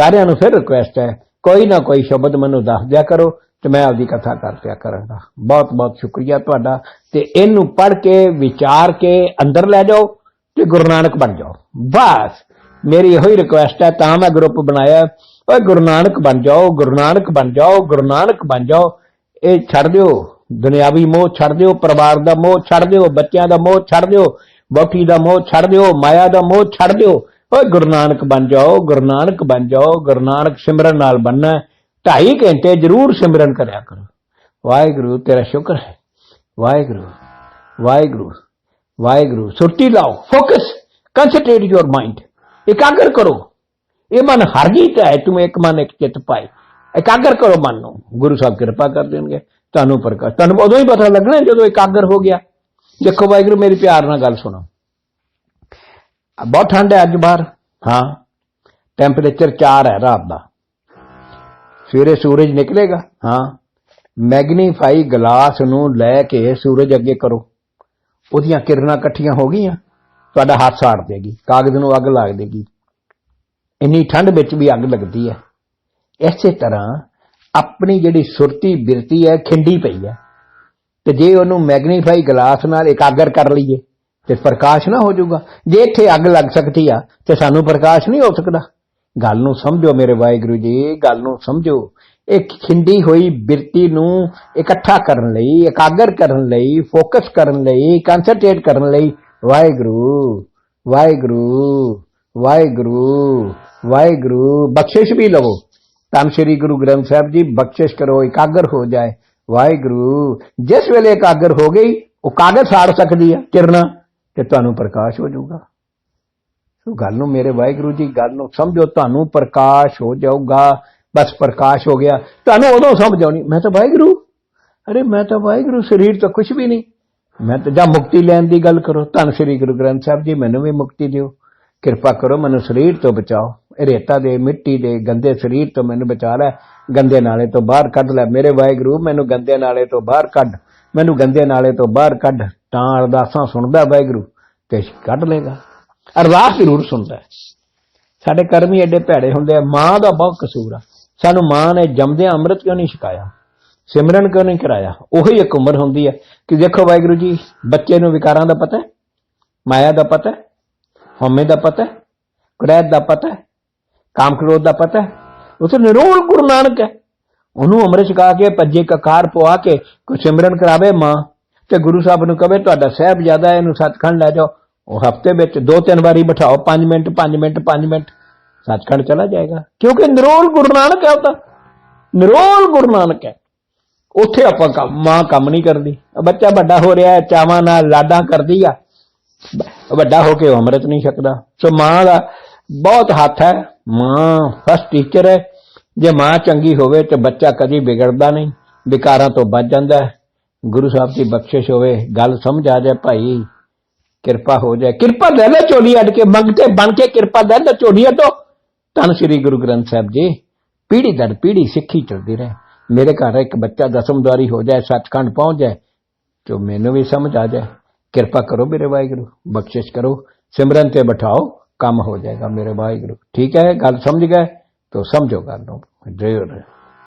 ਸਾਰਿਆਂ ਨੂੰ ਫਿਰ ਰਿਕੁਐਸਟ ਹੈ ਕੋਈ ਨਾ ਕੋਈ ਸ਼ਬਦ ਮੈਨੂੰ ਦੱਸ ਦਿਆ ਕਰੋ ਤੇ ਮੈਂ ਆਪਦੀ ਕਥਾ ਕਰ ਦਿਆ ਕਰਾਂਗਾ। ਬਹੁਤ ਬਹੁਤ ਸ਼ੁਕਰੀਆ ਤੁਹਾਡਾ। ਤੇ ਇਹਨੂੰ ਪੜ੍ਹ ਕੇ, ਵਿਚਾਰ ਕੇ ਅੰਦਰ ਲੈ ਜਾਓ ਤੇ ਗੁਰੂ ਨਾਨਕ ਬਣ ਜਾਓ। ਬਸ, ਮੇਰੀ ਇਹੋ ਹੀ ਰਿਕੁਐਸਟ ਹੈ, ਤਾਂ ਮੈਂ ਗਰੁੱਪ ਬਣਾਇਆ। ਓਏ ਗੁਰੂ ਨਾਨਕ ਬਣ ਜਾਓ, ਗੁਰੂ ਨਾਨਕ ਬਣ ਜਾਓ, ਗੁਰੂ ਨਾਨਕ ਬਣ ਜਾਓ। ਇਹ ਛੱਡ ਦਿਓ, ਦੁਨਿਆਵੀ ਮੋਹ ਛੱਡ ਦਿਓ, ਪਰਿਵਾਰ ਦਾ ਮੋਹ ਛੱਡ ਦਿਓ, ਬੱਚਿਆਂ ਦਾ ਮੋਹ ਛੱਡ ਦਿਓ, ਵਹੁਟੀ ਦਾ ਮੋਹ ਛੱਡ ਦਿਓ, ਮਾਇਆ ਦਾ ਮੋਹ ਛੱਡ ਦਿਓ। ਓਏ ਗੁਰੂ ਨਾਨਕ ਬਣ ਜਾਓ, ਗੁਰੂ ਨਾਨਕ ਬਣ ਜਾਓ, ਗੁਰੂ ਨਾਨਕ ਸਿਮਰਨ ਨਾਲ ਬੰਨਾ ਢਾਈ ਘੰਟੇ ਜ਼ਰੂਰ ਸਿਮਰਨ ਕਰਿਆ ਕਰੋ। ਵਾਹਿਗੁਰੂ, ਤੇਰਾ ਸ਼ੁਕਰ ਹੈ। ਵਾਹਿਗੁਰੂ ਵਾਹਿਗੁਰੂ ਵਾਹਿਗੁਰੂ, ਸੁਰਤੀ ਲਾਓ ਫੋਕਸ ਕੰਸੰਟਰੇਟ ਯੋਰ ਮਾਈਂਡ ਇਕਾਗਰ ਕਰੋ। ਇਹ ਮਨ ਹਰ ਜੀਤ ਹੈ ਤੁਮ ਇੱਕ ਮਨ, ਇੱਕ ਚਿੱਤ ਪਾਏ। ਇਕਾਗਰ ਕਰੋ ਮਨ ਨੂੰ। ਗੁਰੂ ਸਾਹਿਬ ਕਿਰਪਾ ਕਰ ਦੇਣਗੇ। ਤੁਹਾਨੂੰ ਪ੍ਰਕਾਸ਼ ਤੁਹਾਨੂੰ ਉਦੋਂ ਹੀ ਪਤਾ ਲੱਗਣਾ ਜਦੋਂ ਇਕਾਗਰ ਹੋ ਗਿਆ। ਦੇਖੋ ਵਾਹਿਗੁਰੂ, ਮੇਰੀ ਪਿਆਰ ਨਾਲ ਗੱਲ ਸੁਣੋ। ਬਹੁਤ ਠੰਡ ਹੈ ਅੱਜ ਬਾਹਰ। ਹਾਂ। ਟੈਂਪਰੇਚਰ 4 ਹੈ ਰਾਤ ਦਾ। ਸਵੇਰੇ ਸੂਰਜ ਨਿਕਲੇਗਾ। ਹਾਂ। ਮੈਗਨੀਫਾਈ ਗਲਾਸ ਨੂੰ ਲੈ ਕੇ ਸੂਰਜ ਅੱਗੇ ਕਰੋ। ਉਹਦੀਆਂ ਕਿਰਨਾਂ ਇਕੱਠੀਆਂ ਹੋ ਗਈਆਂ। ਤੁਹਾਡਾ ਹੱਥ ਸਾੜ ਦੇਗੀ। ਕਾਗਜ਼ ਨੂੰ ਅੱਗ ਲੱਗ ਦੇਗੀ। ਇੰਨੀ ਠੰਡ ਵਿੱਚ ਵੀ ਅੱਗ ਲੱਗਦੀ ਹੈ। ਇਸੇ ਤਰ੍ਹਾਂ ਆਪਣੀ ਜਿਹੜੀ ਸੁਰਤੀ ਬਿਰਤੀ ਹੈ ਖਿੰਡੀ ਪਈ ਹੈ। ਤੇ ਜੇ ਉਹਨੂੰ ਮੈਗਨੀਫਾਈ ਗਲਾਸ ਨਾਲ ਇਕਾਗਰ ਕਰ ਲਈਏ ਤੇ ਪ੍ਰਕਾਸ਼ ਨਾ ਹੋ ਜਾਊਗਾ। ਜੇ ਇੱਥੇ ਅੱਗ ਲੱਗ ਸਕਦੀ ਆ, ਤੇ ਸਾਨੂੰ ਪ੍ਰਕਾਸ਼ ਨਹੀਂ ਹੋ ਸਕਦਾ। ਗੱਲ ਨੂੰ ਸਮਝੋ ਮੇਰੇ ਵਾਹਿਗੁਰੂ ਜੀ, ਗੱਲ ਨੂੰ ਸਮਝੋ। ਇਹ ਖਿੰਡੀ ਹੋਈ ਬਿਰਤੀ ਨੂੰ ਇਕੱਠਾ ਕਰਨ ਲਈ, ਇਕਾਗਰ ਕਰਨ ਲਈ, ਫੋਕਸ ਕਰਨ ਲਈ ਕਨਸੈਂਟਰੇਟ ਕਰਨ ਲਈ, ਵਾਹਿਗੁਰੂ ਵਾਹਿਗੁਰੂ ਵਾਹਿਗੁਰੂ ਵਾਹਿਗੁਰੂ, ਬਖਸ਼ਿਸ਼ ਵੀ ਲਵੋ। ਧੰਨ ਸ਼੍ਰੀ ਗੁਰੂ ਗ੍ਰੰਥ ਸਾਹਿਬ ਜੀ, ਬਖਸ਼ਿਸ਼ ਕਰੋ, ਇਕਾਗਰ ਹੋ ਜਾਏ। ਵਾਹਿਗੁਰੂ, ਜਿਸ ਵੇਲੇ ਇਕਾਗਰ ਹੋ ਗਈ, ਉਹ ਕਾਗਜ਼ ਸਾੜ ਸਕਦੀ ਆ, ਕਿਰਨਾ। ਤੇ ਤੁਹਾਨੂੰ ਪ੍ਰਕਾਸ਼ ਹੋ ਜਾਊਗਾ। ਸੋ ਗੱਲ ਨੂੰ ਮੇਰੇ ਵਾਹਿਗੁਰੂ ਜੀ, ਗੱਲ ਨੂੰ ਸਮਝੋ, ਤੁਹਾਨੂੰ ਪ੍ਰਕਾਸ਼ ਹੋ ਜਾਊਗਾ। ਬਸ ਪ੍ਰਕਾਸ਼ ਹੋ ਗਿਆ। ਤੁਹਾਨੂੰ ਉਦੋਂ ਸਮਝ ਆਉਣੀ। ਮੈਂ ਤਾਂ ਵਾਹਿਗੁਰੂ। ਅਰੇ ਮੈਂ ਤਾਂ ਵਾਹਿਗੁਰੂ, ਸਰੀਰ ਤਾਂ ਕੁਝ ਵੀ ਨਹੀਂ। ਮੈਂ ਤਾਂ ਜਾਂ ਮੁਕਤੀ ਲੈਣ ਦੀ ਗੱਲ ਕਰੋ। ਧੰਨ ਸ਼੍ਰੀ ਗੁਰੂ ਗ੍ਰੰਥ ਸਾਹਿਬ ਜੀ, ਮੈਨੂੰ ਵੀ ਮੁਕਤੀ ਦਿਓ। ਕਿਰਪਾ ਕਰੋ, ਮੈਨੂੰ ਸਰੀਰ ਤੋਂ ਬਚਾਓ। ਰੇਤਾ ਦੇ, ਮਿੱਟੀ ਦੇ, ਗੰਦੇ ਸਰੀਰ ਤੋਂ ਮੈਨੂੰ ਬਚਾ ਲੈ। ਗੰਦੇ ਨਾਲੇ ਤੋਂ ਬਾਹਰ ਕੱਢ ਲੈ। ਮੇਰੇ ਵਾਹਿਗੁਰੂ, ਮੈਨੂੰ ਗੰਦੇ ਨਾਲੇ ਤੋਂ ਬਾਹਰ ਕੱਢ। ਮੈਨੂੰ ਗੰਦੇ ਨਾਲੇ ਤੋਂ ਬਾਹਰ ਕੱਢ। ਤਾਂ ਅਰਦਾਸਾਂ ਸੁਣਦਾ ਵਾਹਿਗੁਰੂ ਤੇ ਕੱਢ ਲੇਗਾ। ਅਰਦਾਸ ਜ਼ਰੂਰ ਸੁਣਦਾ ਸਾਡੇ ਕਰਮ ਹੀ ਐਡੇ ਭੈੜੇ ਹੁੰਦੇ ਆ, ਮਾਂ ਦਾ ਬਹੁਤ ਕਸੂਰ ਆ। ਸਾਨੂੰ ਮਾਂ ਨੇ ਜੰਮਦਿਆਂ ਅੰਮ੍ਰਿਤ ਕਿਉਂ ਨਹੀਂ ਛਕਾਇਆ? ਸਿਮਰਨ ਕਿਉਂ ਨਹੀਂ ਕਰਾਇਆ? ਉਹੀ ਇੱਕ ਉਮਰ ਹੁੰਦੀ ਹੈ ਕਿ ਦੇਖੋ ਵਾਹਿਗੁਰੂ ਜੀ, ਬੱਚੇ ਨੂੰ ਵਿਕਾਰਾਂ ਦਾ ਪਤਾ ਹੈ, ਮਾਇਆ ਦਾ ਪਤਾ ਹੈ, ਹਉਮੈ ਦਾ ਪਤਾ ਹੈ ਕੁਰੈਤ ਦਾ ਪਤਾ ਹੈ, ਕਾਮ ਕ੍ਰੋਧ ਦਾ ਪਤਾ ਹੈ। ਉਹ ਤਾਂ ਨਿਰੋਲ ਗੁਰੂ ਨਾਨਕ ਹੈ। ਉਹਨੂੰ ਅੰਮ੍ਰਿਤ ਛਕਾ ਕੇ, ਭੱਜੇ ਕਕਾਰ ਪਵਾ ਕੇ, ਕੋਈ ਸਿਮਰਨ ਕਰਾਵੇ ਮਾਂ ਤੇ ਗੁਰੂ ਸਾਹਿਬ ਨੂੰ ਕਵੇ, ਤੁਹਾਡਾ ਸਾਹਿਬ ਜ਼ਿਆਦਾ ਇਹਨੂੰ ਸੱਚਖੰਡ ਲੈ ਜਾਓ। ਉਹ ਹਫ਼ਤੇ ਵਿੱਚ ਦੋ ਤਿੰਨ ਵਾਰੀ ਬਿਠਾਓ 5 ਮਿੰਟ 5 ਮਿੰਟ 5 ਮਿੰਟ। ਸੱਚਖੰਡ ਚਲਾ ਜਾਏਗਾ। ਕਿਉਂਕਿ ਨਿਰੋਲ ਗੁਰੂ ਨਾਨਕ ਹੈ ਉਹ ਤਾਂ। ਨਿਰੋਲ ਗੁਰੂ ਨਾਨਕ ਹੈ। ਉੱਥੇ ਆਪਾਂ ਕੰਮ, ਮਾਂ ਕੰਮ ਨਹੀਂ ਕਰਦੀ। ਬੱਚਾ ਵੱਡਾ ਹੋ ਰਿਹਾ ਹੈ, ਚਾਵਾਂ ਨਾਲ ਲਾਡਾਂ ਕਰਦੀ ਆ। ਵੱਡਾ ਹੋ ਕੇ ਉਹ ਅੰਮ੍ਰਿਤ ਨਹੀਂ ਛਕਦਾ। ਸੋ ਮਾਂ ਦਾ ਬਹੁਤ ਹੱਥ ਹੈ। ਮਾਂ ਫਸਟ ਟੀਚਰ ਹੈ। ਜੇ ਮਾਂ ਚੰਗੀ ਹੋਵੇ ਤੇ ਬੱਚਾ ਕਦੀ ਵਿਗੜਦਾ ਨਹੀਂ। ਵਿਕਾਰਾਂ ਤੋਂ ਬਚ ਜਾਂਦਾ ਹੈ। ਗੁਰੂ ਸਾਹਿਬ ਦੀ ਬਖਸ਼ਿਸ਼ ਹੋਵੇ, ਗੱਲ ਸਮਝ ਆ ਜਾਏ ਭਾਈ, ਕਿਰਪਾ ਹੋ ਜਾਏ। ਕਿਰਪਾ ਲੈ ਲੈ ਝੋਲੀ ਅੱਡ ਕੇ ਮੰਗਤੇ ਬਣ ਕੇ ਕਿਰਪਾ ਲੈ ਲੈ ਝੋਲੀ ਅੱਡੋ। ਧੰਨ ਸ੍ਰੀ ਗੁਰੂ ਗ੍ਰੰਥ ਸਾਹਿਬ ਜੀ ਪੀੜੀ ਦਰ ਪੀੜੀ ਸਿੱਖੀ ਚੱਲਦੀ ਰਹੇ। ਮੇਰੇ ਘਰ ਇੱਕ ਬੱਚਾ ਦਸਮਦਵਾਰੀ ਹੋ ਜਾਏ, ਸੱਚਖੰਡ ਪਹੁੰਚ ਜਾਏ, ਜੋ ਮੈਨੂੰ ਵੀ ਸਮਝ ਆ ਜਾਏ। ਕਿਰਪਾ ਕਰੋ ਮੇਰੇ ਵਾਹਿਗੁਰੂ, ਬਖਸ਼ਿਸ਼ ਕਰੋ। ਸਿਮਰਨ ਤੇ ਬਿਠਾਓ, ਕੰਮ ਹੋ ਜਾਏਗਾ ਮੇਰੇ ਵਾਹਿਗੁਰੂ। ਠੀਕ ਹੈ, ਗੱਲ ਸਮਝ ਗਏ, ਤਾਂ ਸਮਝੋ ਗੱਲ ਨੂੰ। ਜ਼ਰੂਰ